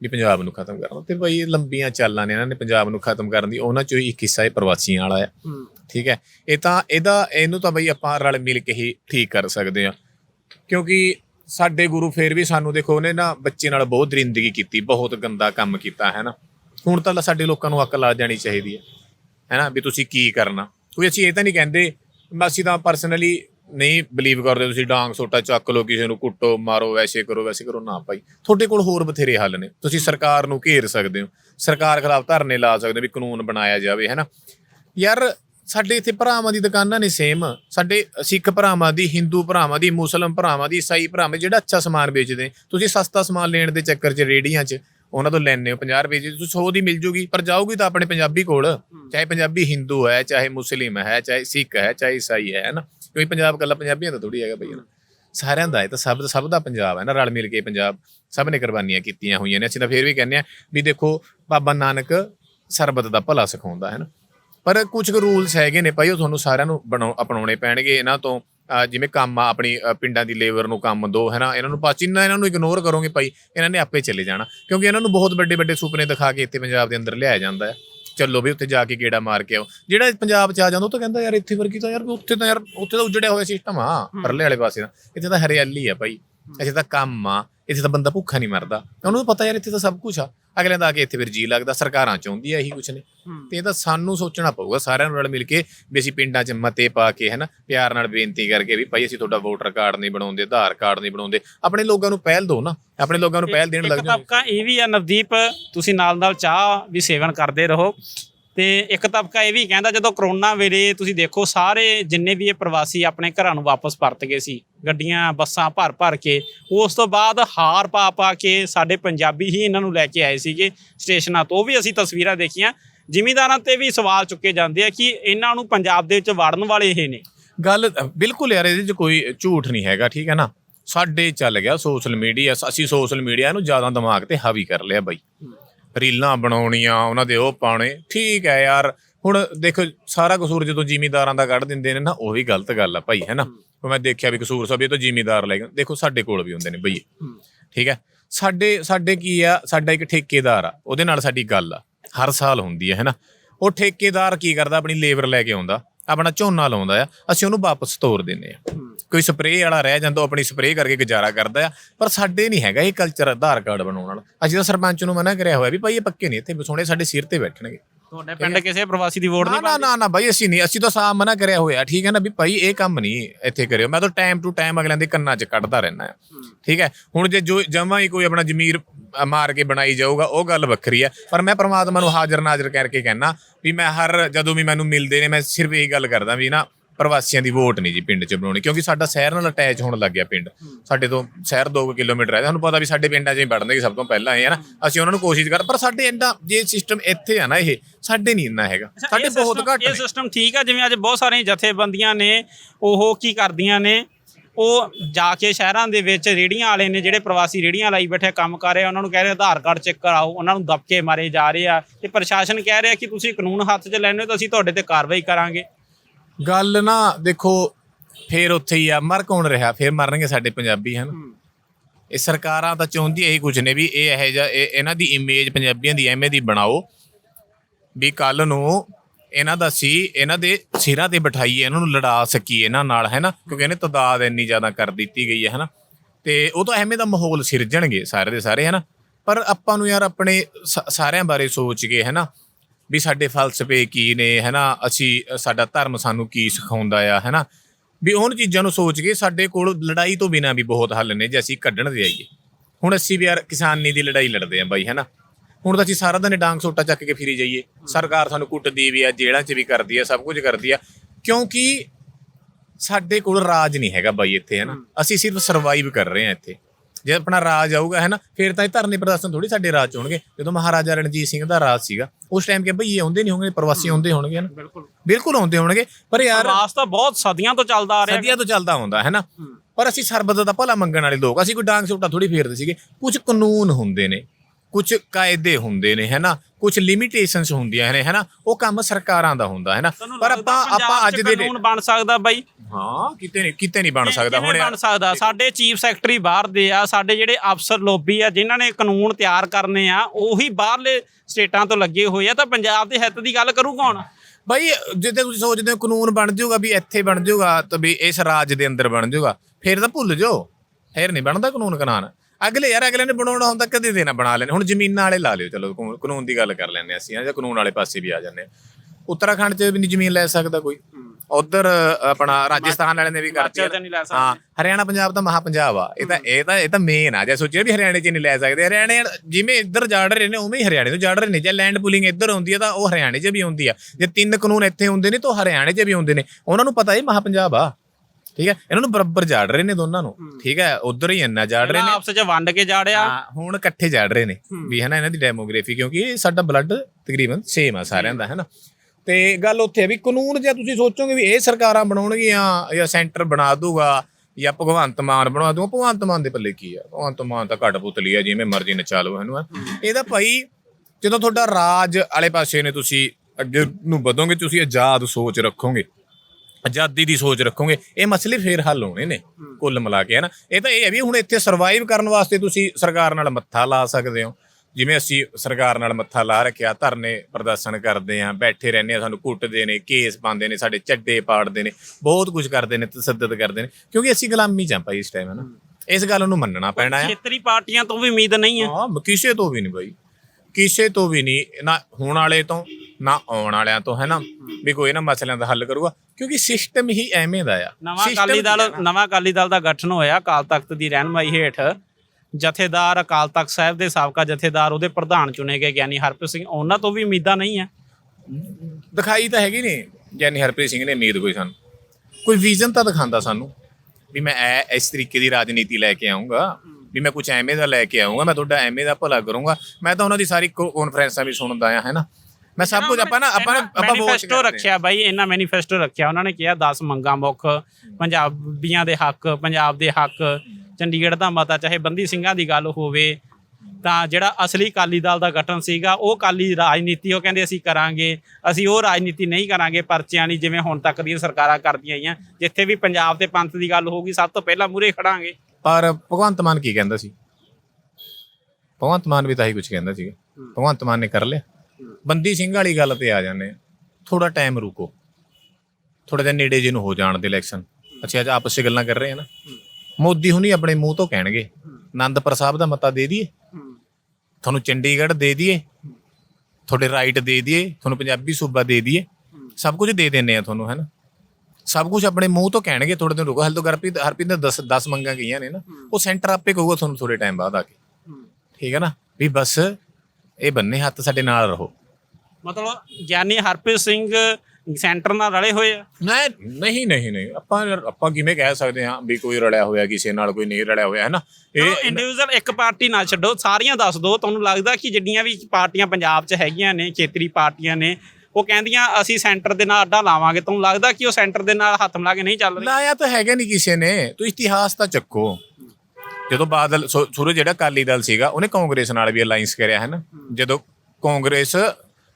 ਵੀ ਪੰਜਾਬ ਨੂੰ ਖਤਮ ਕਰਨਾ ਤੇ ਭਾਈ ਇਹ ਲੰਬੀਆਂ ਚਾਲਾਂ ਨੇ ਇਹਨਾਂ ਨੇ ਪੰਜਾਬ ਨੂੰ ਖਤਮ ਕਰਨ ਦੀ ਉਹਨਾਂ ਚੋਂ ਇੱਕ ਹਿੱਸਾ ਇਹ ਪ੍ਰਵਾਸੀਆਂ ਵਾਲਾ ਆ। ਠੀਕ ਹੈ? ਇਹ ਤਾਂ ਇਹਦਾ ਇਹਨੂੰ ਤਾਂ ਬਈ ਆਪਾਂ ਰਲ ਮਿਲ ਕੇ ਹੀ ਠੀਕ ਕਰ ਸਕਦੇ ਆ ਕਿਉਂਕਿ ਸਾਡੇ ਗੁਰੂ ਫੇਰ ਵੀ ਸਾਨੂੰ ਦੇਖੋ ਉਹਨੇ ਨਾ ਬੱਚੇ ਨਾਲ ਬਹੁਤ ਦਰਿੰਦਗੀ ਕੀਤੀ ਬਹੁਤ ਗੰਦਾ ਕੰਮ ਕੀਤਾ ਹੈ ਨਾ ਹੁਣ ਤਾਂ ਸਾਡੇ ਲੋਕਾਂ ਨੂੰ ਅਕਲ ਆ ਜਾਣੀ ਚਾਹੀਦੀ ਹੈ। ਹੈ ਨਾ ਵੀ ਤੁਸੀਂ ਕੀ ਕਰਨਾ। ਕੋਈ ਅਸੀਂ ਇਹ ਤਾਂ ਨਹੀਂ ਕਹਿੰਦੇ ਅਸੀਂ ਤਾਂ ਪਰਸਨਲੀ ਨਹੀਂ ਬਲੀਵ ਕਰਦੇ ਤੁਸੀਂ ਡਾਂਗ ਸੋਟਾ ਚੱਕ ਲਓ, ਕਿਸੇ ਨੂੰ ਕੁੱਟੋ, ਮਾਰੋ, ਵੈਸੇ ਕਰੋ ਵੈਸੇ ਕਰੋ, ਨਾ ਭਾਈ। ਤੁਹਾਡੇ ਕੋਲ ਹੋਰ ਬਥੇਰੇ ਹੱਲ ਨੇ। ਤੁਸੀਂ ਸਰਕਾਰ ਨੂੰ ਘੇਰ ਸਕਦੇ ਹੋ। ਸਰਕਾਰ ਖਿਲਾਫ ਧਰਨੇ ਲਾ ਸਕਦੇ ਹੋ ਵੀ ਕਾਨੂੰਨ ਬਣਾਇਆ ਜਾਵੇ ਹੈ ਨਾ ਯਾਰ, ਸਾਡੇ ਇੱਥੇ ਭਰਾਵਾਂ ਦੀ ਦੁਕਾਨਾਂ ਨੇ ਸੇਮ ਸਾਡੇ ਸਿੱਖ ਭਰਾਵਾਂ ਦੀ, ਹਿੰਦੂ ਭਰਾਵਾਂ ਦੀ, ਮੁਸਲਮ ਭਰਾਵਾਂ ਦੀ, ਈਸਾਈ ਭਰਾਵਾਂ ਜਿਹੜਾ ਅੱਛਾ ਸਮਾਨ ਵੇਚਦੇ ਤੁਸੀਂ ਸਸਤਾ ਸਮਾਨ ਲੈਣ ਦੇ ਚੱਕਰ 'ਚ ਰੇੜੀਆਂ 'ਚ ਉਹਨਾਂ ਤੋਂ ਲੈਣੇ ਹੋ 50 ਰੁਪਏ ਦੀ ਤੁਸੀਂ 100 ਦੀ ਮਿਲ ਜੂਗੀ ਪਰ ਜਾਊਗੀ ਤਾਂ ਆਪਣੇ ਪੰਜਾਬੀ ਕੋਲ। ਚਾਹੇ ਪੰਜਾਬੀ ਹਿੰਦੂ ਹੈ ਚਾਹੇ ਮੁਸਲਿਮ ਹੈ ਚਾਹੇ ਸਿੱਖ ਹੈ ਚਾਹੇ ਈਸਾਈ ਹੈ ਨਾ ਕਿਉਂਕਿ ਪੰਜਾਬ ਕੱਲਾ ਪੰਜਾਬੀਆਂ ਦਾ ਥੋੜੀ ਹੈਗਾ ਬਈ ਨਾ ਸਾਰਿਆਂ ਦਾ ਹੈ ਤਾਂ ਸਭ ਸਭ ਦਾ ਪੰਜਾਬ ਹੈ ਨਾ ਰਲ ਮਿਲ ਕੇ ਪੰਜਾਬ ਸਭ ਨੇ ਕੁਰਬਾਨੀਆਂ ਕੀਤੀਆਂ ਹੋਈਆਂ ਨੇ। ਅਸੀਂ ਤਾਂ ਫੇਰ ਵੀ ਕਹਿੰਦੇ ਆ ਵੀ ਦੇਖੋ ਬਾਬਾ ਨਾਨਕ ਸਰਬਤ ਦਾ ਭਲਾ ਸਿਖਾਉਂਦਾ ਹੈ ਨਾ। ਪਰ ਕੁਝ ਕੁ ਰੂਲਸ ਹੈਗੇ ਨੇ ਭਾਈ ਉਹ ਤੁਹਾਨੂੰ ਸਾਰਿਆਂ ਨੂੰ ਅਪਣਾਉਣੇ ਪੈਣਗੇ। ਇਹਨਾਂ ਤੋਂ ਅਹ ਜਿਵੇਂ ਕੰਮ ਆ ਆਪਣੀ ਅਹ ਪਿੰਡਾਂ ਦੀ ਲੇਬਰ ਨੂੰ ਕੰਮ ਦੋ ਹੈ ਨਾ ਇਹਨਾਂ ਨੂੰ ਪਾ ਜਿੰਨਾ ਇਹਨਾਂ ਨੂੰ ਇਗਨੋਰ ਕਰੋਗੇ ਭਾਈ ਇਹਨਾਂ ਨੇ ਆਪੇ ਚਲੇ ਜਾਣਾ। ਕਿਉਂਕਿ ਇਹਨਾਂ ਨੂੰ ਬਹੁਤ ਵੱਡੇ ਵੱਡੇ ਸੁਪਨੇ ਦਿਖਾ ਕੇ ਇੱਥੇ ਪੰਜਾਬ ਦੇ ਅੰਦਰ ਲਿਆਇਆ ਜਾਂਦਾ ਹੈ। ਚੱਲੋ ਵੀ ਉੱਥੇ ਜਾ ਕੇ ਗੇੜਾ ਮਾਰ ਕੇ ਆਓ। ਜਿਹੜਾ ਪੰਜਾਬ ਚ ਆ ਜਾਂਦਾ ਉਹ ਤਾਂ ਕਹਿੰਦਾ ਯਾਰ ਇੱਥੇ ਵਰਗੀ ਤਾਂ ਯਾਰ ਉੱਥੇ ਤਾਂ ਯਾਰ ਉੱਥੇ ਤਾਂ ਉਜੜਿਆ ਹੋਇਆ ਸਿਸਟਮ ਆ ਪਰਲੇ ਵਾਲੇ ਪਾਸੇ ਦਾ ਇੱਥੇ ਤਾਂ ਹਰਿਆਲੀ ਆ ਭਾਈ। ਇੱਥੇ ਤਾਂ ਕੰਮ ਆ। ਇੱਥੇ ਤਾਂ ਬੰਦਾ ਭੁੱਖਾ ਨਹੀਂ ਮਰਦਾ। ਉਹਨੂੰ ਪਤਾ ਯਾਰ ਇੱਥੇ ਤਾਂ ਸਭ ਕੁਝ ਆ। ਅਗਲੇ ਦਾ ਆ ਕੇ ਇੱਥੇ ਫਿਰ ਜੀ ਲੱਗਦਾ ਸਰਕਾਰਾਂ ਚਾਹੁੰਦੀ ਆ ਇਹੀ ਕੁਝ ਨੇ। ਤੇ ਇਹ ਤਾਂ ਸਾਨੂੰ ਸੋਚਣਾ ਪਊਗਾ ਸਾਰਿਆਂ ਨੂੰ ਰਲ ਮਿਲ ਕੇ ਵੀ ਅਸੀਂ ਪਿੰਡਾਂ 'ਚ ਮਤੇ ਪਾ ਕੇ ਹਨਾ ਪਿਆਰ ਨਾਲ ਬੇਨਤੀ ਕਰਕੇ ਵੀ ਭਾਈ ਅਸੀਂ ਤੁਹਾਡਾ ਵੋਟਰ ਕਾਰਡ ਨਹੀਂ ਬਣਾਉਂਦੇ ਆਧਾਰ ਕਾਰਡ ਨਹੀਂ ਬਣਾਉਂਦੇ। ਆਪਣੇ ਲੋਕਾਂ ਨੂੰ ਪਹਿਲ ਦਿਓ ਨਾ। ਆਪਣੇ ਲੋਕਾਂ ਨੂੰ ਪਹਿਲ ਦੇਣ ਲੱਗ ਇੱਕ ਜਾਓ। ਤਬਕਾ ਇਹ ਵੀ ਆ ਨਵਦੀਪ ਤੁਸੀਂ ਨਾਲ ਨਾਲ ਚਾਹ ਵੀ ਸੇਵਨ ਕਰਦੇ ਰਹੋ। ਤੇ ਇੱਕ ਤਬਕਾ ਇਹ ਵੀ ਕਹਿੰਦਾ ਜਦੋਂ ਕਰੋਨਾ ਵੇਲੇ ਤੁਸੀਂ ਦੇਖੋ ਸਾਰੇ ਜਿੰਨੇ ਵੀ ਇਹ ਪ੍ਰਵਾਸੀ ਆਪਣੇ ਘਰਾਂ ਨੂੰ ਵਾਪਸ ਪਰਤ ਗਏ ਸੀ, ਗੱਡੀਆਂ, ਬੱਸਾਂ ਭਰ ਭਰ ਕੇ, ਉਸ ਤੋਂ ਬਾਅਦ ਹਾਰ ਪਾ ਪਾ ਕੇ ਸਾਡੇ ਪੰਜਾਬੀ ਹੀ ਇਹਨਾਂ ਨੂੰ ਲੈ ਕੇ ਆਏ ਸੀਗੇ ਸਟੇਸ਼ਨਾਂ ਤੋਂ। ਉਹ ਵੀ ਅਸੀਂ ਤਸਵੀਰਾਂ ਦੇਖੀਆਂ। ਜਿਮੀਦਾਰਾਂ ਤੇ ਵੀ ਸਵਾਲ ਚੁੱਕੇ ਜਾਂਦੇ ਆ ਕਿ ਇਹਨਾਂ ਨੂੰ ਪੰਜਾਬ ਦੇ ਵਿੱਚ ਵਾੜਨ ਵਾਲੇ ਇਹ ਨੇ। ਗੱਲ ਬਿਲਕੁਲ ਯਾਰ, ਇਹਦੇ 'ਚ ਕੋਈ ਝੂਠ ਨਹੀਂ ਹੈਗਾ, ਠੀਕ ਹੈ ਨਾ? ਸਾਡੇ ਚੱਲ ਗਿਆ ਸੋਸ਼ਲ ਮੀਡੀਆ ਅਸੀਂ ਸੋਸ਼ਲ ਮੀਡੀਆ ਨੂੰ ਜ਼ਿਆਦਾ ਦਿਮਾਗ ਤੇ ਹਾਵੀ ਕਰ ਲਿਆ ਬਾਈ। ਰੀਲਾਂ ਬਣਾਉਣੀਆਂ ਉਹਨਾਂ ਦੇ ਉਹ ਪਾਉਣੇ। ਠੀਕ ਹੈ ਯਾਰ ਹੁਣ ਦੇਖੋ ਸਾਰਾ ਕਸੂਰ ਜਦੋਂ ਜ਼ਿਮੀਂਦਾਰਾਂ ਦਾ ਕੱਢ ਦਿੰਦੇ ਨੇ ਨਾ ਉਹ ਵੀ ਗਲਤ ਗੱਲ ਆ ਭਾਈ ਹੈ ਨਾ? ਮੈਂ ਦੇਖਿਆ ਵੀ ਕਸੂਰ ਸਭ ਇਹ ਤਾਂ ਜ਼ਿਮੀਂਦਾਰ ਲੈ ਗਏ ਦੇਖੋ ਸਾਡੇ ਕੋਲ ਵੀ ਹੁੰਦੇ ਨੇ ਬਈਏ ਠੀਕ ਹੈ? ਸਾਡੇ ਸਾਡੇ ਕੀ ਆ ਸਾਡਾ ਇੱਕ ਠੇਕੇਦਾਰ ਆ ਉਹਦੇ ਨਾਲ ਸਾਡੀ ਗੱਲ ਆ ਹਰ ਸਾਲ ਹੁੰਦੀ ਹੈ ਹੈਨਾ ਉਹ ਠੇਕੇਦਾਰ ਕੀ ਕਰਦਾ ਆਪਣੀ ਲੇਬਰ ਲੈ ਕੇ ਆਉਂਦਾ। ਆਪਣਾ ਝੋਨਾ ਲਾਉਂਦਾ ਆ ਅਸੀਂ ਉਹਨੂੰ ਵਾਪਸ ਤੋਰ ਦਿੰਨੇ ਆ। ਕੋਈ ਸਪਰੇਅ ਵਾਲਾ ਰਹਿ ਜਾਂਦਾ ਉਹ ਆਪਣੀ ਸਪਰੇਅ ਕਰਕੇ ਗੁਜ਼ਾਰਾ ਕਰਦਾ ਆ ਪਰ ਸਾਡੇ ਨਹੀਂ ਹੈਗਾ ਇਹ ਕਲਚਰ ਆਧਾਰ ਕਾਰਡ ਬਣਾਉਣ ਵਾਲਾ। ਅਸੀਂ ਤਾਂ ਸਰਪੰਚ ਨੂੰ ਮਨਾ ਕਰਿਆ ਹੋਇਆ ਵੀ ਭਾਈ ਇਹ ਪੱਕੇ ਨਹੀਂ ਇੱਥੇ ਸੋਹਣੇ ਸਾਡੇ ਸਿਰ ਤੇ ਬੈਠਣਗੇ। ਤੁਹਾਡੇ ਪਿੰਡ ਕਿਸੇ ਪ੍ਰਵਾਸੀ ਦੀ ਵੋਟ ਨਹੀਂ ਨਾ ਨਾ ਨਾ ਭਾਈ ਅਸੀਂ ਨਹੀਂ ਅਸੀਂ ਤਾਂ ਸਾਫ਼ ਮਨਾ ਕਰਿਆ ਹੋਇਆ ਠੀਕ ਹੈ ਨਾ ਵੀ ਭਾਈ ਇਹ ਕੰਮ ਨਹੀਂ ਇੱਥੇ ਕਰਿਓ। ਮੈਂ ਤਾਂ ਟਾਈਮ ਟੂ ਟਾਈਮ ਅਗਲਿਆਂ ਦੇ ਕੰਨਾਂ 'ਚ ਕੱਢਦਾ ਰਹਿਣਾ ਠੀਕ ਹੈ? ਹੁਣ ਜੇ ਜੋ ਜਮਾਂ ਹੀ ਕੋਈ ਆਪਣਾ ਜ਼ਮੀਰ ਮਾਰ ਕੇ ਬਣਾਈ ਜਾਊਗਾ ਉਹ ਗੱਲ ਵੱਖਰੀ ਹੈ। ਪਰ ਮੈਂ ਪ੍ਰਮਾਤਮਾ ਨੂੰ ਹਾਜ਼ਰ ਨਾਜ਼ਰ ਕਰਕੇ ਕਹਿਣਾ ਵੀ ਮੈਂ ਹਰ ਜਦੋਂ ਵੀ ਮੈਨੂੰ ਮਿਲਦੇ ਨੇ ਮੈਂ ਸਿਰਫ ਇਹੀ ਗੱਲ ਕਰਦਾ ਵੀ ਨਾ ਪ੍ਰਵਾਸੀਆਂ ਦੀ ਵੋਟ ਨਹੀਂ ਜੀ ਪਿੰਡ 'ਚ ਬਣਾਉਣੀ ਕਿਉਂਕਿ ਸਾਡਾ ਸ਼ਹਿਰ ਨਾਲ ਅਟੈਚ ਹੋਣ ਲੱਗ ਗਿਆ ਪਿੰਡ। ਸਾਡੇ ਤੋਂ ਸ਼ਹਿਰ 2 ਕਿਲੋਮੀਟਰ ਹੈ ਤੁਹਾਨੂੰ ਪਤਾ ਵੀ ਸਾਡੇ ਪਿੰਡਾਂ 'ਚ ਹੀ ਵੜਨਗੇ ਸਭ ਤੋਂ ਪਹਿਲਾਂ ਇਹ ਹੈ ਨਾ। ਅਸੀਂ ਉਹਨਾਂ ਨੂੰ ਕੋਸ਼ਿਸ਼ ਕਰ ਪਰ ਸਾਡੇ ਇੰਨਾ ਜੇ ਸਿਸਟਮ ਇੱਥੇ ਆ ਨਾ ਇਹ ਸਾਡੇ ਨਹੀਂ ਇੰਨਾ ਹੈਗਾ। ਸਾਡੇ ਬਹੁਤ ਘੱਟ ਇਹ ਸਿਸਟਮ ਠੀਕ ਆ ਜਿਵੇਂ ਅੱਜ ਬਹੁਤ ਸਾਰੀਆਂ ਜਥੇਬੰਦੀਆਂ ਨੇ ਉਹ ਕੀ ਕਰਦੀਆਂ ਨੇ ਉਹ ਜਾ ਕੇ ਸ਼ਹਿਰਾਂ ਦੇ ਵਿੱਚ ਰੇੜੀਆਂ ਵਾਲੇ ਨੇ ਜਿਹੜੇ ਪ੍ਰਵਾਸੀ ਰੇੜੀਆਂ ਲਾਈ ਬੈਠੇ ਕੰਮ ਕਰ ਰਹੇ ਉਹਨਾਂ ਨੂੰ ਕਹਿ ਰਹੇ ਆਧਾਰ ਕਾਰਡ ਚੈੱਕ ਕਰਾਓ ਉਹਨਾਂ ਨੂੰ ਦਬਕੇ ਮਾਰੇ ਜਾ ਰਹੇ ਆ। ਤੇ ਪ੍ਰਸ਼ਾਸਨ ਕਹਿ ਰਿਹਾ ਕਿ ਤੁਸੀਂ ਕਾਨੂੰਨ ਹੱਥ 'ਚ ਲੈਣੇ ਹੋ ਤਾਂ ਅਸੀਂ ਤੁਹਾਡੇ ਤੇ ਕਾਰਵਾਈ ਕਰਾਂਗੇ। ਗੱਲ ਨਾ ਦੇਖੋ ਫੇਰ ਉੱਥੇ ਹੀ ਆ। ਮਰ ਕੌਣ ਰਿਹਾ? ਫੇਰ ਮਰਨਗੇ ਸਾਡੇ ਪੰਜਾਬੀ ਹਨ? ਇਹ ਸਰਕਾਰਾਂ ਤਾਂ ਚਾਹੁੰਦੀ ਇਹੀ ਕੁਝ ਨੇ ਵੀ ਇਹ ਇਹੋ ਜਿਹਾ ਇਹ- ਇਹਨਾਂ ਦੀ ਇਮੇਜ ਪੰਜਾਬੀਆਂ ਦੀ ਐਵੇਂ ਦੀ ਬਣਾਓ ਵੀ ਕੱਲ ਨੂੰ ਇਹਨਾਂ ਦਾ ਸੀ ਇਹਨਾਂ ਦੇ ਸਿਰਾਂ ਤੇ ਬਿਠਾਈਏ ਇਹਨਾਂ ਨੂੰ ਲੜਾ ਸਕੀਏ ਇਹਨਾਂ ਨਾਲ ਹੈ ਨਾ ਕਿਉਂਕਿ ਇਹਨੇ ਤਦਾਦ ਇੰਨੀ ਜ਼ਿਆਦਾ ਕਰ ਦਿੱਤੀ ਗਈ ਹੈ ਹੈ ਨਾ ਤੇ ਉਹ ਤਾਂ ਐਵੇਂ ਦਾ ਮਾਹੌਲ ਸਿਰਜਣਗੇ ਸਾਰੇ ਦੇ ਸਾਰੇ ਹੈ ਨਾ ਪਰ ਆਪਾਂ ਨੂੰ ਯਾਰ ਆਪਣੇ ਸ- ਸਾਰਿਆਂ ਬਾਰੇ ਸੋਚ ਕੇ ਹੈ ਨਾ ਵੀ ਸਾਡੇ ਫਲਸਫੇ ਕੀ ਨੇ ਹੈ ਨਾ ਅਸੀਂ ਸਾਡਾ ਧਰਮ ਸਾਨੂੰ ਕੀ ਸਿਖਾਉਂਦਾ ਆ ਹੈ ਨਾ ਵੀ ਉਹਨਾਂ ਚੀਜ਼ਾਂ ਨੂੰ ਸੋਚ ਕੇ ਸਾਡੇ ਕੋਲ ਲੜਾਈ ਤੋਂ ਬਿਨਾਂ ਵੀ ਬਹੁਤ ਹੱਲ ਨੇ ਜੇ ਅਸੀਂ ਕੱਢਣ ਦੇ ਆਈਏ। ਹੁਣ ਅਸੀਂ ਵੀ ਯਾਰ ਕਿਸਾਨੀ ਦੀ ਲੜਾਈ ਲੜਦੇ ਆਂ ਬਾਈ ਹੈ ਨਾ ਹੁਣ ਤਾਂ ਅਸੀਂ ਸਾਰਾ ਦਿਨ ਡਾਂਗ ਸੋਟਾ ਚੱਕ ਕੇ ਫਿਰੀ ਜਾਈਏ। ਸਰਕਾਰ ਸਾਨੂੰ ਕੁੱਟਦੀ ਵੀ ਆ ਜੇਲ੍ਹਾਂ 'ਚ ਵੀ ਕਰਦੀ ਆ ਸਭ ਕੁਝ ਕਰਦੀ ਆ। ਕਿਉਂਕਿ ਸਾਡੇ ਕੋਲ ਰਾਜ ਨਹੀਂ ਹੈਗਾ ਬਾਈ ਇੱਥੇ ਹੈ ਨਾ ਅਸੀਂ ਸਿਰਫ ਸਰਵਾਈਵ ਕਰ ਰਹੇ ਹਾਂ ਇੱਥੇ। ਜੇ ਆਪਣਾ ਰਾਜ ਆਊਗਾ ਹੈ ਨਾ ਫਿਰ ਤਾਂ ਇਹ ਧਰਨੇ ਪ੍ਰਦਰਸ਼ਨ ਥੋੜੀ ਸਾਡੇ ਰਾਜ 'ਚ ਹੋਣਗੇ। ਜਦੋਂ ਮਹਾਰਾਜਾ ਰਣਜੀਤ ਸਿੰਘ ਦਾ ਰਾਜ ਸੀਗਾ ਉਸ ਟਾਈਮ ਕੇ ਭਈਏ ਆਉਂਦੇ ਨਹੀਂ ਹੋਣਗੇ ਪ੍ਰਵਾਸੀ ਆਉਂਦੇ ਹੋਣਗੇ ਨਾ। ਬਿਲਕੁਲ। ਬਿਲਕੁਲ ਆਉਂਦੇ ਹੋਣਗੇ ਪਰ ਯਾਰ ਪ੍ਰਵਾਸ ਤਾਂ ਬਹੁਤ ਸਦੀਆਂ ਤੋਂ ਚੱਲਦਾ ਆ ਰਿਹਾ ਸਦੀਆਂ ਤੋਂ ਚੱਲਦਾ ਹੁੰਦਾ ਹੈ ਨਾ। ਪਰ ਅਸੀਂ ਸਰਬਤ ਦਾ ਭਲਾ ਮੰਗਣ ਵਾਲੇ ਲੋਕ ਅਸੀਂ ਕੋਈ ਡਾਂਗ ਸੋਟਾ ਥੋੜੀ ਫੇਰਦੇ ਸੀਗੇ। ਕੁਝ ਕਾਨੂੰਨ ਹੁੰਦੇ ਨੇ ਕੁਝ ਕਾਇਦੇ ਹੁੰਦੇ ਨੇ ਹੈ ਨਾ ਕੁਝ ਲਿਮਿਟੇਸ਼ਨਸ ਹੁੰਦੀਆਂ ਨੇ ਹੈ ਨਾ ਉਹ ਕੰਮ ਸਰਕਾਰਾਂ ਦਾ ਹੁੰਦਾ ਹੈ ਨਾ ਤੁਹਾਨੂੰ ਪਰ ਆਪਾਂ ਆਪਾਂ ਅੱਜ ਦੇ ਕਾਨੂੰਨ ਬਣ ਸਕਦਾ ਬਾਈ? ਹਾਂ ਕਿਤੇ ਨਹੀਂ ਕਿਤੇ ਨਹੀਂ ਬਣ ਸਕਦਾ ਹੁਣ ਬਣ ਸਕਦਾ। ਸਾਡੇ ਚੀਫ ਸੈਕਟਰੀ ਬਾਹਰ ਦੇ ਆ ਸਾਡੇ ਜਿਹੜੇ ਅਫਸਰ ਲੋਬੀ ਆ ਜਿਨ੍ਹਾਂ ਨੇ ਕਾਨੂੰਨ ਤਿਆਰ ਕਰਨੇ ਆ ਉਹੀ ਬਾਹਰਲੇ ਸਟੇਟਾਂ ਤੋਂ ਲੱਗੇ ਹੋਏ ਆ ਤਾਂ ਪੰਜਾਬ ਦੇ ਹਿੱਤ ਦੀ ਗੱਲ ਕਰੂ ਕੌਣ? ਬਾਈ ਜਿੱਦੇ ਤੁਸੀਂ ਸੋਚਦੇ ਹੋ ਕਾਨੂੰਨ ਬਣ ਜਾਊਗਾ ਵੀ ਇੱਥੇ ਬਣ ਜਾਊਗਾ ਤਾਂ ਵੀ ਇਸ ਰਾਜ ਦੇ ਅੰਦਰ ਬਣ ਜਾਊਗਾ ਫਿਰ ਤਾਂ ਭੁੱਲ ਜਾਓ। ਫਿਰ ਨਹੀਂ ਬਣਦਾ ਕਾਨੂੰਨ ਕਾਨੂੰਨ ਅਗਲੇ ਯਾਰ ਅਗਲੇ ਨੇ ਬਣਾਉਣਾ ਹੁੰਦਾ ਕਦੇ ਦੇ ਨਾ ਬਣਾ ਲੈਣ ਹੁਣ ਜ਼ਮੀਨਾਂ ਵਾਲੇ ਲਾ ਲਿਓ ਚਲੋ ਕਾਨੂੰਨ- ਕਾਨੂੰਨ ਦੀ ਗੱਲ ਕਰ ਲੈਂਦੇ ਹਾਂ ਅਸੀਂ ਜਾਂ ਕਾਨੂੰਨ ਵਾਲੇ ਪਾਸੇ ਵੀ ਆ ਜਾਂਦੇ ਹਾਂ। ਉੱਤਰਾਖੰਡ 'ਚ ਵੀ ਨਹੀਂ ਜ਼ਮੀਨ ਲੈ ਸਕਦਾ ਕੋਈ। ਉਧਰ ਆਪਣਾ ਰਾਜਸਥਾਨ ਵਾਲਿਆਂ ਨੇ ਵੀ ਕਰਤੀ ਹਿਮਾਚਲ 'ਚ ਨਹੀਂ ਲੈ ਸਕਦੇ। ਹਾਂ ਹਰਿਆਣਾ ਪੰਜਾਬ ਤਾਂ ਮਹਾ ਪੰਜਾਬ ਆ। ਇਹ ਤਾਂ ਇਹ ਤਾਂ ਇਹ ਤਾਂ ਮੇਨ ਆ। ਜੇ ਸੋਚਿਆ ਵੀ ਹਰਿਆਣੇ 'ਚ ਨਹੀਂ ਲੈ ਸਕਦੇ ਹਰਿਆਣੇ ਜਿਵੇਂ ਇੱਧਰ ਜਾੜ ਰਹੇ ਨੇ ਉਵੇਂ ਹੀ ਹਰਿਆਣੇ ਤੋਂ ਜਾੜ ਰਹੇ ਨੇ। ਜੇ ਲੈਂਡ ਪੂਲਿੰਗ ਇੱਧਰ ਹੁੰਦੀ ਆ ਤਾਂ ਉਹ ਹਰਿਆਣੇ 'ਚ ਵੀ ਹੁੰਦੀ ਆ। ਜੇ ਤਿੰਨ ਕਾਨੂੰਨ ਇੱਥੇ ਹੁੰਦੇ ਨੇ ਤਾਂ ਉਹ ਹਰਿਆਣੇ 'ਚ ਵੀ ਹੁੰਦੇ ਨੇ। ਉਹਨਾਂ ਨੂੰ ਪਤਾ ਇਹ ਮਹਾ ਪੰਜਾਬ ਆ। ਠੀਕ ਹੈ? ਇਹਨਾਂ ਨੂੰ ਬਰਾਬਰ ਜਾੜ ਰਹੇ ਨੇ ਦੋਨਾਂ ਨੂੰ। ਠੀਕ ਹੈ? ਉਧਰ ਹੀ ਇੰਨਾ ਜਾੜ ਰਹੇ ਨੇ। ਆਪਸ ਚ ਵੰਡ ਕੇ ਜਾੜਿਆ। ਹੁਣ ਇਕੱਠੇ ਜੜ ਰਹੇ ਨੇ। ਵੀ ਹੈ ਨਾ ਇਹਨਾਂ ਦੀ ਡੈਮੋਗ੍ਰਾਫੀ ਕਿਉਂਕਿ ਇਹ ਸਾਡਾ ਬਲੱਡ ਤਕਰੀਬਨ ਸੇਮ ਆ ਸਾਰਿਆਂ ਦਾ ਹੈ ਨਾ? ਤੇ ਗੱਲ ਉੱਥੇ ਹੈ ਵੀ ਕਾਨੂੰਨ ਜੇ ਤੁਸੀਂ ਸੋਚੋਗੇ ਵੀ ਇਹ ਸਰਕਾਰਾਂ ਬਣਾਉਣਗੀਆਂ ਜਾਂ ਸੈਂਟਰ ਬਣਾ ਦੂਗਾ ਜਾਂ ਭਗਵੰਤ ਮਾਨ ਬਣਾ ਦੂਗਾ? ਭਗਵੰਤ ਮਾਨ ਦੇ ਪੱਲੇ ਕੀ ਆ? ਭਗਵੰਤ ਮਾਨ ਤਾਂ ਘੱਟ ਪੁਤਲੀ ਆ ਜਿਵੇਂ ਮਰਜ਼ੀ ਨਚਾ ਲਓ ਇਹਨੂੰ। ਇਹਦਾ ਭਾਈ ਜਦੋਂ ਤੁਹਾਡਾ ਰਾਜ ਵਾਲੇ ਪਾਸੇ ਨੇ ਤੁਸੀਂ ਅੱਗੇ ਨੂੰ ਵਧੋਗੇ ਤੁਸੀਂ ਆਜ਼ਾਦ ਸੋਚ ਰੱਖੋਗੇ। ਆਜ਼ਾਦੀ ਦੀ ਸੋਚ ਰੱਖੋਗੇ ਇਹ ਮਸਲੇ ਫੇਰ ਹੱਲ ਹੋਣੇ ਨੇ ਕੁੱਲ ਮਿਲਾ ਕੇ ਹੈ ਨਾ ਇਹ ਤਾਂ ਇਹ ਹੈ ਵੀ ਹੁਣ ਇੱਥੇ ਸਰਵਾਈਵ ਕਰਨ ਵਾਸਤੇ ਤੁਸੀਂ ਸਰਕਾਰ ਨਾਲ ਮੱਥਾ ਲਾ ਸਕਦੇ ਹੋ। ਜਿਵੇਂ ਅਸੀਂ ਸਰਕਾਰ ਨਾਲ ਮੱਥਾ ਲਾ ਰੱਖਿਆ ਧਰਨੇ ਪ੍ਰਦਰਸ਼ਨ ਕਰਦੇ ਆਂ ਬੈਠੇ ਰਹਿੰਦੇ ਆ ਸਾਨੂੰ ਕੁੱਟਦੇ ਨੇ ਕੇਸ ਪਾਉਂਦੇ ਨੇ ਸਾਡੇ ਚੱਡੇ ਪਾੜਦੇ ਨੇ ਬਹੁਤ ਕੁਝ ਕਰਦੇ ਨੇ ਤਸੱਦਦ ਕਰਦੇ ਨੇ ਕਿਉਂਕਿ ਅਸੀਂ ਗੁਲਾਮੀ ਚ ਆਂ ਭਾਈ ਇਸ ਟਾਈਮ ਹੈ ਨਾ ਇਸ ਗੱਲ ਨੂੰ ਮੰਨਣਾ ਪੈਣਾ ਆ। ਖੇਤਰੀ ਪਾਰਟੀਆਂ ਤੋਂ ਵੀ ਉਮੀਦ ਨਹੀਂ ਹੈ। ਹਾਂ ਕਿਸੇ ਤੋਂ ਵੀ ਨਹੀਂ ਬਾਈ ਕਿਸੇ ਤੋਂ ਵੀ ਨਹੀਂ ਨਾ ਹੋਣ ਵਾਲੇ ਤੋਂ ਨਾ ਆਉਣ ਵਾਲਿਆਂ ਤੋਂ ਹੈ ਨਾ? ਵੀ ਕੋਈ ਨਾ ਮਸਲਿਆਂ ਦਾ ਹੱਲ ਕਰੂਗਾ ਕਿਉਂਕਿ ਸਿਸਟਮ ਹੀ ਐਵੇਂ ਦਾ ਆ। ਨਵਾਂ ਅਕਾਲੀ ਦਲ ਆ। ਨਵਾਂ ਅਕਾਲੀ ਦਲ ਦਾ ਗਠਨ ਹੋਇਆ ਅਕਾਲ ਤਖਤ ਦੀ ਰਹਿਨਮਾਈ ਹੇਠ। ਜਥੇਦਾਰ ਅਕਾਲ ਤਖਤ ਸਾਹਿਬ ਦੇ ਸਾਬਕਾ ਜਥੇਦਾਰ ਉਹਦੇ ਪ੍ਰਧਾਨ ਚੁਣੇ ਗਏ ਗਿਆਨੀ ਹਰਪ੍ਰੀਤ ਸਿੰਘ। ਉਹਨਾਂ ਤੋਂ ਵੀ ਉਮੀਦਾਂ ਨਹੀਂ ਹੈ ਦਿਖਾਈ ਤਾਂ ਹੈਗੀ ਨਹੀਂ ਗਿਆਨੀ ਹਰਪ੍ਰੀਤ ਸਿੰਘ ਨੇ ਉਮੀਦ ਕੋਈ ਸਾਨੂੰ। ਕੋਈ ਵਿਜ਼ਨ ਤਾਂ ਦਿਖਾਉਂਦਾ ਸਾਨੂੰ ਵੀ ਮੈਂ ਐ ਇਸ ਤਰੀਕੇ ਦੀ ਰਾਜਨੀਤੀ ਲੈ ਕੇ ਆਉਂਗਾ ਵੀ ਮੈਂ ਕੁਝ ਐਵੇਂ ਦਾ ਲੈ ਕੇ ਆਉਂਗਾ ਮੈਂ ਤੁਹਾਡਾ ਐਵੇਂ ਦਾ ਭਲਾ ਕਰੂੰਗਾ। ਮੈਂ ਤਾਂ ਉਹਨਾਂ ਦੀ ਸਾਰੀ ਕਾਨਫਰੰਸਾਂ ਵੀ ਸੁਣਦਾ ਆ ਹੈ ਨਾ? ਮੈਂ ਸਭ ਕੁਝ ਆਪਾਂ ਨਾ ਆਪਾਂ ਮੈਨੀਫੈਸਟੋ ਰੱਖਿਆ ਬਾਈ ਇਹਨਾਂ ਮੈਨੀਫੈਸਟੋ ਰੱਖਿਆ। ਉਹਨਾਂ ਨੇ ਕਿਹਾ 10 ਮੰਗਾਂ ਮੁੱਖ ਪੰਜਾਬੀਆਂ ਦੇ ਹੱਕ ਪੰਜਾਬ ਦੇ ਹੱਕ ਚੰਡੀਗੜ੍ਹ ਦਾ ਮਤਾ ਚਾਹੇ ਬੰਦੀ ਸਿੰਘਾਂ ਦੀ ਗੱਲ ਹੋਵੇ ਤਾਂ ਜਿਹੜਾ ਅਸਲੀ ਅਕਾਲੀ ਦਲ ਦਾ ਗਠਨ ਸੀਗਾ ਉਹ ਅਕਾਲੀ ਰਾਜਨੀਤੀ ਉਹ ਕਹਿੰਦੇ ਅਸੀਂ ਕਰਾਂਗੇ ਅਸੀਂ ਉਹ ਰਾਜਨੀਤੀ ਨਹੀਂ ਕਰਾਂਗੇ ਪਰਚਿਆਂ ਦੀ ਜਿਵੇਂ ਹੁਣ ਤੱਕ ਦੀਆਂ ਸਰਕਾਰਾਂ ਕਰਦੀਆਂ ਆਈਆਂ ਜਿੱਥੇ ਵੀ ਪੰਜਾਬ ਤੇ ਪੰਥ ਦੀ ਗੱਲ ਹੋਊਗੀ ਸਭ ਤੋਂ ਪਹਿਲਾਂ ਮੂਰੇ ਖੜਾਂਗੇ। ਪਰ ਭਗਵੰਤ ਮਾਨ ਕੀ ਕਹਿੰਦਾ ਸੀ? ਭਗਵੰਤ ਮਾਨ ਵੀ ਤਾਂ ਹੀ ਕੁਝ ਕਹਿੰਦਾ ਸੀ। ਭਗਵੰਤ ਮਾਨ ਨੇ ਕਰ ਲਿਆ। ਬੰਦੀ ਸਿੰਘ ਵਾਲੀ ਗੱਲ ਤੇ ਆ ਜਾਂਦੇ ਥੋੜਾ ਟਾਈਮ ਰੁਕੋ। ਥੋੜਾ ਜਿਹਾ ਨੇੜੇ ਜੇ ਨੂੰ ਹੋ ਜਾਣ ਦੇ ਇਲੈਕਸ਼ਨ ਅਸੀਂ ਅੱਜ ਆਪਸ ਵਿੱਚ ਗੱਲਾਂ ਕਰ ਰਹੇ ਹਾਂ ਨਾ। ਮੋਦੀ ਹੁਣੀ ਆਪਣੇ ਮੂੰਹ ਤੋਂ ਕਹਿਣਗੇ ਆਨੰਦਪੁਰ ਸਾਹਿਬ ਦਾ ਮਤਾ ਦੇ ਦਈਏ। ਤੁਹਾਨੂੰ ਚੰਡੀਗੜ੍ਹ ਦੇ ਦਈਏ। ਤੁਹਾਡੇ ਰਾਈਟ ਦੇ ਦਈਏ। ਤੁਹਾਨੂੰ ਪੰਜਾਬੀ ਸੂਬਾ ਦੇ ਦਈਏ। ਸਭ ਕੁਝ ਦੇ ਦਿੰਨੇ ਆ ਤੁਹਾਨੂੰ ਹੈਨਾ ਸਭ ਕੁਝ ਆਪਣੇ ਮੂੰਹ ਤੋਂ ਕਹਿਣਗੇ ਥੋੜੇ ਦਿਨ ਰੁਕੋ। ਹਲ ਤੋਂ ਹਰਪ੍ਰੀਤ ਹਰਪ੍ਰੀਤ ਨੇ 10 10 ਮੰਗਾਂ ਗਈਆਂ ਨੇ ਨਾ। ਉਹ ਸੈਂਟਰ ਆਪੇ ਕਹੂਗਾ ਤੁਹਾਨੂੰ ਥੋੜੇ ਟਾਈਮ ਬਾਅਦ ਆ ਕੇ। ਠੀਕ ਹੈ ਨਾ? ਵੀ ਬਸ ਇਹ ਬੰਨੇ ਹੱਥ ਸਾਡੇ ਨਾਲ ਰਹੋ। ਮਤਲਬ ਗਿਆਨੀ ਹਰਪ੍ਰੀਤ ਸਿੰਘ ਸੈਂਟਰ ਨਾਲ ਰਲੇ ਹੋਏ ਆ? ਨਹੀਂ ਨਹੀਂ ਨਹੀਂ ਨਹੀਂ। ਆਪਾਂ ਆਪਾਂ ਕਿਵੇਂ ਕਹਿ ਸਕਦੇ ਹਾਂ ਵੀ ਕੋਈ ਰਲਿਆ ਹੋਇਆ ਕਿਸੇ ਨਾਲ ਕੋਈ ਨਹੀਂ ਰਲਿਆ ਹੋਇਆ ਹੈ ਨਾ ਇਹ ਇਹ ਇੰਡੀਵਿਜੂਅਲ ਇੱਕ ਪਾਰਟੀ ਨਾ ਛੱਡੋ ਸਾਰੀਆਂ ਦੱਸ ਦਿਓ ਤੁਹਾਨੂੰ ਲੱਗਦਾ ਕਿ ਜਿੰਨੀਆਂ ਵੀ ਪਾਰਟੀਆਂ ਪੰਜਾਬ 'ਚ ਹੈਗੀਆਂ ਨੇ ਖੇਤਰੀ ਪਾਰਟੀਆਂ ਨੇ ਉਹ ਕਹਿੰਦੀਆਂ ਅਸੀਂ ਸੈਂਟਰ ਦੇ ਨਾਲ ਅੱਡਾ ਲਾਵਾਂਗੇ। ਤੁਹਾਨੂੰ ਲੱਗਦਾ ਕਿ ਉਹ ਸੈਂਟਰ ਦੇ ਨਾਲ ਹੱਥ ਮਿਲਾ ਕੇ ਨਹੀਂ ਚੱਲ ਰਹੀ? ਲਾਇਆ ਤਾਂ ਹੈਗਾ ਨਹੀਂ ਕਿਸੇ ਨੇ। ਤੂੰ ਇਤਿਹਾਸ ਤਾਂ ਚੱਕੋ। ਜਦੋਂ ਬਾਦਲ ਸੋ- ਜਿਹੜਾ ਅਕਾਲੀ ਦਲ ਸੀਗਾ ਉਹਨੇ ਕਾਂਗਰਸ ਨਾਲ ਵੀ ਅਲਾਈਅੰਸ ਕਰਿਆ ਹੈ ਨਾ? ਜਦੋਂ ਕਾਂਗਰਸ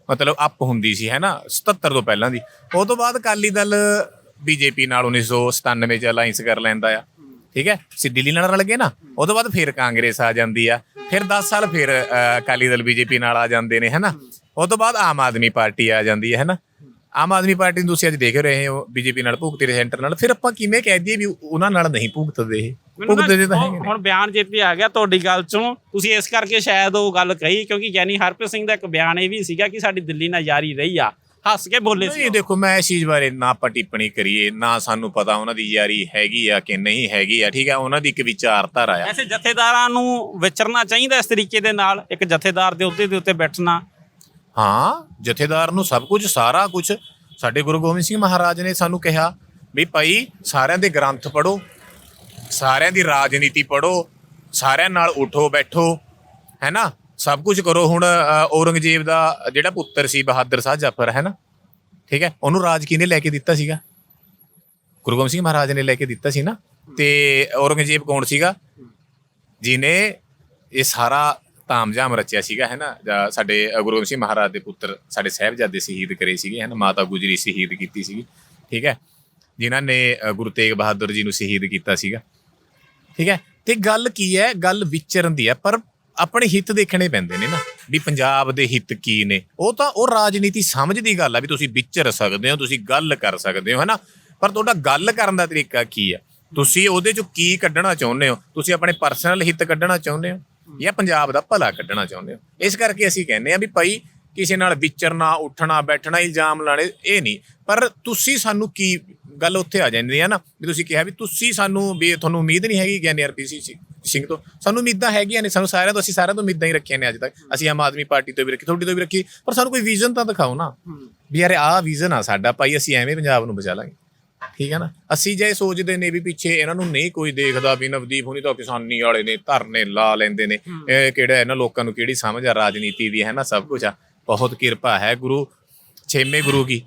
ਮਤਲਬ ਅਪ ਹੁੰਦੀ ਸੀ ਹੈ ਨਾ? 77 ਤੋਂ ਪਹਿਲਾਂ ਦੀ। ਉਹ ਤੋਂ ਬਾਅਦ ਅਕਾਲੀ ਦਲ ਬੀਜੇਪੀ ਨਾਲ 1997 ਚ ਅਲਾਈਅੰਸ ਕਰ ਲੈਂਦਾ ਆ। ਠੀਕ ਹੈ? ਸੀ ਦਿੱਲੀ ਨਾਲ ਰਲ ਗਏ ਨਾ। ਉਹ ਤੋਂ ਬਾਅਦ ਫਿਰ ਕਾਂਗਰਸ ਆ ਜਾਂਦੀ ਆ। ਫਿਰ 10 ਸਾਲ ਫਿਰ ਅ, ਅਕਾਲੀ ਦਲ ਬੀਜੇਪੀ ਨਾਲ ਆ ਜਾਂਦੇ ਨੇ ਹੈ ਨਾ? ਉਹ ਤੋਂ ਬਾਅਦ ਆਮ ਆਦਮੀ ਪਾਰਟੀ ਆ ਜਾਂਦੀ ਹੈ ਹੈ ਨਾ? ਆਮ ਆਦਮੀ ਪਾਰਟੀ ਨੂੰ ਤੁਸੀਂ ਅੱਜ ਦੇਖ ਰਹੇ ਹੋ ਬੀਜੇਪੀ ਨਾਲ ਭੁਗਤੀ ਰਹੇ ਸੈਂਟਰ ਨਾਲ। ਫਿਰ ਆਪਾਂ ਕਿਵੇਂ ਕਹਿ ਦਈਏ ਵੀ ਉਹਨਾਂ ਨਾਲ ਨਹੀਂ ਭੁਗਤਦੇ ਇਹ? ਭੁਗਤਦੇ ਤਾਂ ਹੈਗੇ ਨੇ। ਹੁਣ ਬਿਆਨ ਜੇਪੀ ਆ ਗਿਆ ਤੁਹਾਡੀ ਗੱਲ ਚੋਂ ਤੁਸੀਂ ਇਸ ਕਰਕੇ ਸ਼ਾਇਦ ਉਹ ਗੱਲ ਕਹੀ ਕਿਉਂਕਿ ਗਿਆਨੀ ਹਰਪ੍ਰੀਤ ਸਿੰਘ ਦਾ ਇੱਕ ਬਿਆਨ ਇਹ ਵੀ ਸੀਗਾ ਕਿ ਸਾਡੀ ਦਿੱਲੀ ਨਾਲ ਯਾਰੀ ਰਹੀ ਆ। ਹੱਸ ਕੇ ਬੋਲੇ ਸੀ ਨਹੀਂ ਦੇਖੋ ਮੈਂ ਇਸ ਚੀਜ਼ ਬਾਰੇ ਨਾ ਆਪਾਂ ਟਿੱਪਣੀ ਕਰੀਏ ਨਾ ਸਾਨੂੰ ਪਤਾ ਉਹਨਾਂ ਦੀ ਯਾਰੀ ਹੈਗੀ ਆ ਕਿ ਨਹੀਂ ਹੈਗੀ ਆ ਠੀਕ ਆ? ਉਹਨਾਂ ਦੀ ਇੱਕ ਵਿਚਾਰਧਾਰਾ ਆ। ਐਸੇ ਜਥੇਦਾਰਾਂ ਨੂੰ ਵਿਚਰਨਾ ਚਾਹੀਦਾ ਇਸ ਤਰੀਕੇ ਦੇ ਨਾਲ ਇੱਕ ਜਥੇਦਾਰ ਦੇ ਅਹੁਦੇ ਦੇ ਉੱਤੇ ਬੈਠਣਾ। ਹਾਂ, ਜਥੇਦਾਰ ਨੂੰ ਸਭ ਕੁਝ, ਸਾਰਾ ਕੁਝ ਸਾਡੇ ਗੁਰੂ ਗੋਬਿੰਦ ਸਿੰਘ ਮਹਾਰਾਜ ਨੇ ਸਾਨੂੰ ਕਿਹਾ ਵੀ ਭਾਈ ਸਾਰਿਆਂ ਦੇ ਗ੍ਰੰਥ ਪੜੋ ਸਾਰਿਆਂ ਦੀ ਰਾਜਨੀਤੀ ਪੜੋ ਸਾਰਿਆਂ ਨਾਲ ਉਠੋ, ਬੈਠੋ ਹੈ ਨਾ ਸਭ ਕੁਝ ਕਰੋ। ਹੁਣ ਔਰੰਗਜ਼ੇਬ ਦਾ ਜਿਹੜਾ ਪੁੱਤਰ ਸੀ ਬਹਾਦਰ ਸ਼ਾਹ ਜਾਫਰ ਹੈ ਨਾ ਠੀਕ ਹੈ? ਉਹਨੂੰ ਰਾਜ ਕਿਹਨੇ ਲੈ ਕੇ ਦਿੱਤਾ ਸੀਗਾ? ਗੁਰੂ ਗੋਬਿੰਦ ਸਿੰਘ ਮਹਾਰਾਜ ਨੇ ਲੈ ਕੇ ਦਿੱਤਾ ਸੀ ਨਾ। ਤੇ ਔਰੰਗਜ਼ੇਬ ਕੌਣ ਸੀਗਾ? ਜਿਨੇ ਇਹ ਸਾਰਾ ਤਾਮਝਾਮ ਰਚਿਆ ਸੀਗਾ ਹੈ ਨਾ? ਜਾਂ ਸਾਡੇ ਅ, ਗੁਰੂ ਗੋਬਿੰਦ ਸਿੰਘ ਮਹਾਰਾਜ ਦੇ ਪੁੱਤਰ ਸਾਡੇ ਸਾਹਿਬਜ਼ਾਦੇ ਸ਼ਹੀਦ ਕਰੇ ਸੀਗੇ ਹੈ ਨਾ? ਮਾਤਾ ਗੁਜਰੀ ਸ਼ਹੀਦ ਕੀਤੀ ਸੀਗੀ ਠੀਕ ਹੈ? ਜਿਨ੍ਹਾਂ ਨੇ ਗੁਰੂ ਤੇਗ ਬਹਾਦਰ ਜੀ ਨੂੰ ਸ਼ਹੀਦ ਕੀਤਾ ਸੀਗਾ ਠੀਕ ਹੈ? ਤੇ ਗੱਲ ਕੀ ਹੈ? ਗੱਲ ਵਿਚਰਨ ਦੀ ਹੈ ਪਰ ਆਪਣੇ ਹਿੱਤ ਦੇਖਣੇ ਪੈਂਦੇ ਨੇ ਨਾ ਵੀ ਪੰਜਾਬ ਦੇ ਹਿੱਤ ਕੀ ਨੇ। ਉਹ ਤਾਂ ਉਹ ਰਾਜਨੀਤੀ ਸਮਝ ਦੀ ਗੱਲ ਆ ਵੀ ਤੁਸੀਂ ਵਿਚਰ ਸਕਦੇ ਹੋ ਤੁਸੀਂ ਗੱਲ ਕਰ ਸਕਦੇ ਹੋ ਹੈਨਾ ਪਰ ਤੁਹਾਡਾ ਗੱਲ ਕਰਨ ਦਾ ਤਰੀਕਾ ਕੀ ਹੈ ਤੁਸੀਂ ਉਹਦੇ ਚੋਂ ਕੀ ਕੱਢਣਾ ਚਾਹੁੰਦੇ ਹੋ? ਤੁਸੀਂ ਆਪਣੇ ਪਰਸਨਲ ਹਿੱਤ ਕੱਢਣਾ ਚਾਹੁੰਦੇ ਹੋ? ਜਾਂ ਪੰਜਾਬ ਦਾ ਭਲਾ ਕੱਢਣਾ ਚਾਹੁੰਦੇ ਹੋ। ਇਸ ਕਰਕੇ ਅਸੀਂ ਕਹਿੰਦੇ ਆ ਵੀ ਭਾਈ ਕਿਸੇ ਨਾਲ ਵਿਚਰਨਾ ਉੱਠਣਾ ਬੈਠਣਾ ਇਲਜ਼ਾਮ ਲਾਣੇ ਇਹ ਨਹੀਂ। ਪਰ ਤੁਸੀਂ ਸਾਨੂੰ ਕੀ ਗੱਲ ਉੱਥੇ ਆ ਜਾਂਦੀ ਹੈ ਨਾ ਵੀ ਤੁਸੀਂ ਕਿਹਾ ਵੀ ਤੁਸੀਂ ਸਾਨੂੰ ਵੀ ਤੁਹਾਨੂੰ ਉਮੀਦ ਨਹੀਂ ਹੈਗੀ ਗਿਆਨੀ ਆਰਪੀਸੀ ਸਿੰਘ ਤੋਂ। ਸਾਨੂੰ ਉਮੀਦਾਂ ਹੈਗੀਆਂ ਨੇ ਸਾਨੂੰ ਸਾਰਿਆਂ ਤੋਂ ਅਸੀਂ ਸਾਰਿਆਂ ਤੋਂ ਉਮੀਦਾਂ ਹੀ ਰੱਖੀਆਂ ਨੇ ਅੱਜ ਤੱਕ। ਅਸੀਂ ਆਮ ਆਦਮੀ ਪਾਰਟੀ ਤੋਂ ਵੀ ਰੱਖੀ ਤੁਹਾਡੀ ਤੋਂ ਵੀ ਰੱਖੀ ਪਰ ਸਾਨੂੰ ਕੋਈ ਵਿਜ਼ਨ ਤਾਂ ਦਿਖਾਓ ਨਾ। ਵੀ ਯਾਰ ਆਹ ਵਿਜ਼ਨ ਆ ਸਾਡਾ। ਭਾਈ ਅਸੀਂ ਐਵੇਂ ਪੰਜਾਬ ਨੂੰ ਬਚਾ ਲਾਂਗੇ। ਠੀਕ ਹੈ ਨਾ? ਅਸੀਂ ਜੇ ਸੋਚਦੇ ਨੇ ਵੀ ਪਿੱਛੇ ਇਹਨਾਂ ਨੂੰ ਨਹੀਂ ਕੋਈ ਦੇਖਦਾ ਵੀ ਨਵਦੀਪ ਹੁਣੀ ਤਾਂ ਕਿਸਾਨੀ ਵਾਲੇ ਨੇ ਧਰਨੇ ਲਾ ਲੈਂਦੇ ਨੇ। ਇਹ ਕਿਹੜਾ ਇਹਨਾਂ ਲੋਕਾਂ ਨੂੰ ਕਿਹੜੀ ਸਮਝ ਆ ਰਾਜਨੀਤੀ ਦੀ ਹੈ ਨਾ ਸਭ ਕੁਝ ਆ। ਬਹੁਤ ਕਿਰਪਾ ਹੈ ਗੁਰੂ ਛੇਵੇਂ ਗੁਰੂ ਕੀ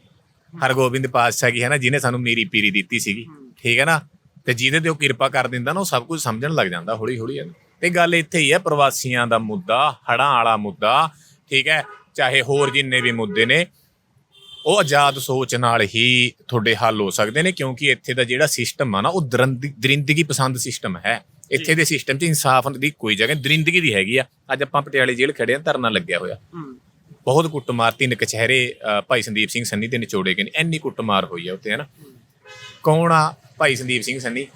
ਹਰਗੋਬਿੰਦ ਪਾਤਸ਼ਾਹ ਕੀ ਹੈ ਨਾ ਜਿਹਨੇ ਸਾਨੂੰ ਮੇਰੀ ਪੀਰੀ ਦਿੱਤੀ ਸੀਗੀ। ਠੀਕ ਹੈ ਨਾ? ਤੇ ਜਿਹਦੇ ਤੇ ਉਹ ਕਿਰਪਾ ਕਰ ਦਿੰਦਾ ਨਾ ਉਹ ਸਭ ਕੁਝ ਸਮਝਣ ਲੱਗ ਜਾਂਦਾ ਹੌਲੀ ਹੌਲੀ ਹੈ। ਤੇ ਗੱਲ ਇੱਥੇ ਹੀ ਹੈ ਪ੍ਰਵਾਸੀਆਂ ਦਾ ਮੁੱਦਾ ਹੜਾਂ ਵਾਲਾ ਮੁੱਦਾ ਠੀਕ ਹੈ? ਚਾਹੇ ਹੋਰ ਜਿੰਨੇ ਵੀ ਮੁੱਦੇ ਨੇ ਉਹ ਆਜ਼ਾਦ ਸੋਚ ਨਾਲ ਹੀ ਤੁਹਾਡੇ ਹੱਲ ਹੋ ਸਕਦੇ ਨੇ ਕਿਉਂਕਿ ਇੱਥੇ ਦਾ ਜਿਹੜਾ ਸਿਸਟਮ ਆ ਨਾ ਉਹ ਦਰਿੰਦ- ਦਰਿੰਦਗੀ ਪਸੰਦ ਸਿਸਟਮ ਹੈ। ਇੱਥੇ ਦੇ ਸਿਸਟਮ 'ਚ ਇਨਸਾਫ ਦੀ ਕੋਈ ਜਗ੍ਹਾ ਨਹੀਂ, ਦਰਿੰਦਗੀ ਦੀ ਹੈਗੀ ਆ। ਅੱਜ ਆਪਾਂ ਪਟਿਆਲੇ ਜੇਲ੍ਹ ਖੜੇ ਆ ਧਰਨਾ ਲੱਗਿਆ ਹੋਇਆ। ਬਹੁਤ ਕੁੱਟਮਾਰ ਤਿੰਨ ਕਚਹਿਰੇ ਅ, ਭਾਈ ਸੰਦੀਪ ਸਿੰਘ ਸੰਨੀ ਦੇ ਨਿਚੋੜੇ ਗਏ ਨੇ। ਇੰਨੀ ਕੁੱਟਮਾਰ ਹੋਈ ਆ ਉੱਤੇ ਹਨਾ ਕੌਣ ਆ? ਭਾਈ ਸੰਦੀਪ ਸਿੰਘ ਸੰਨੀ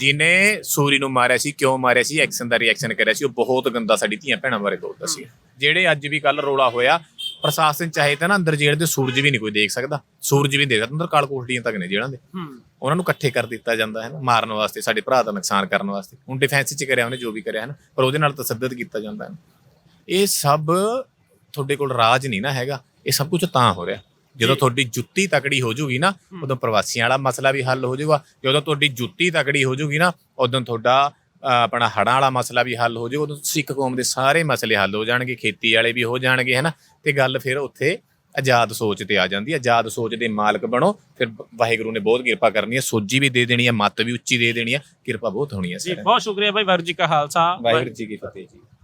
ਜਿਨੇ ਸੂਰੀ ਨੂੰ ਮਾਰਿਆ ਸੀ ਕਿਉਂ ਮਾਰਿਆ ਸੀ? ਐਕਸ਼ਨ ਦਾ ਰਿਐਕਸ਼ਨ ਕਰਿਆ ਸੀ। ਉਹ ਬਹੁਤ ਗੰਦਾ ਸਾਡੀ ਧੀਆਂ ਭੈਣਾਂ ਬਾਰੇ ਬੋਲਦਾ ਸੀ। ਜਿਹੜੇ ਅੱਜ ਵੀ ਕੱਲ ਰੋਲਾ ਹੋਇਆ ਪ੍ਰਸ਼ਾਸਨ ਚਾਹੇ ਤਾਂ ਨਾ ਅੰਦਰ ਜੇਲ੍ਹ ਦੇ ਸੂਰਜ ਵੀ ਨਹੀਂ ਕੋਈ ਦੇਖ ਸਕਦਾ। ਸੂਰਜ ਵੀ ਦੇਖ ਸਕਦਾ ਅੰਦਰ ਕਾਲ ਕੋਠੜੀਆਂ ਤੱਕ ਨੇ ਜੇਲ੍ਹਾਂ ਦੇ। ਉਹਨਾਂ ਨੂੰ ਇਕੱਠੇ ਕਰ ਦਿੱਤਾ ਜਾਂਦਾ ਹੈ ਨਾ ਮਾਰਨ ਵਾਸਤੇ ਸਾਡੇ ਭਰਾ ਦਾ ਨੁਕਸਾਨ ਕਰਨ ਵਾਸਤੇ। ਹੁਣ ਡਿਫੈਂਸ 'ਚ ਕਰਿਆ ਉਹਨੇ ਜੋ ਵੀ ਕਰਿਆ ਹੈ ਨਾ ਪਰ ਉਹਦੇ ਨਾਲ ਤਸੱਦਦ ਕੀਤਾ ਜਾਂਦਾ ਹੈ। ਇਹ ਸਭ ਤੁਹਾਡੇ ਕੋਲ ਰਾਜ ਨਹੀਂ ਨਾ ਹੈਗਾ ਇਹ ਸਭ ਕੁਝ ਤਾਂ ਹੋ ਰਿਹਾ। ਜਦੋਂ ਤੁਹਾਡੀ ਜੁੱਤੀ ਤਕੜੀ ਹੋ ਜੂਗੀ ਨਾ ਉਦੋਂ ਪ੍ਰਵਾਸੀਆਂ ਵਾਲਾ ਮਸਲਾ ਵੀ ਹੱਲ ਹੋ ਜਾਊਗਾ ਜਦੋਂ ਤੁਹਾਡੀ ਜੁੱਤੀ ਤਕੜੀ ਹੋ ਜੂਗੀ ਨਾ ਉਦੋਂ ਤੁਹਾਡਾ ਆਪਣਾ ਹੜਾਂ ਵਾਲਾ ਮਸਲਾ ਵੀ ਹੱਲ ਹੋ ਜਾਊਗਾ ਉਦੋਂ ਸਿੱਖ ਕੌਮ ਦੇ ਸਾਰੇ ਮਸਲੇ ਹੱਲ ਹੋ ਜਾਣਗੇ ਖੇਤੀ ਵਾਲੇ ਵੀ ਹੋ ਜਾਣਗੇ ਹੈਨਾ? ਤੇ ਗੱਲ ਫਿਰ ਉੱਥੇ ਆਜ਼ਾਦ ਸੋਚ ਤੇ ਆ ਜਾਂਦੀ ਹੈ। ਆਜ਼ਾਦ ਸੋਚ ਦੇ ਮਾਲਕ ਬਣੋ ਫਿਰ ਵਾਹਿਗੁਰੂ ਨੇ ਬਹੁਤ ਕਿਰਪਾ ਕਰਨੀ ਹੈ ਸੋਝੀ ਵੀ ਦੇ ਦੇਣੀ ਹੈ ਮੱਤ ਵੀ ਉੱਚੀ ਦੇ ਦੇਣੀ ਹੈ ਕਿਰਪਾ ਬਹੁਤ ਹੋਣੀ ਹੈ ਜੀ। ਬਹੁਤ ਸ਼ੁਕਰੀਆ ਭਾਈ ਵਾਹਿਗੁਰੂ ਜੀ ਕਾ ਖਾਲਸਾ ਵਾਹਿਗੁਰੂ ਜੀ ਕੀ ਫਤਿਹ ਜੀ।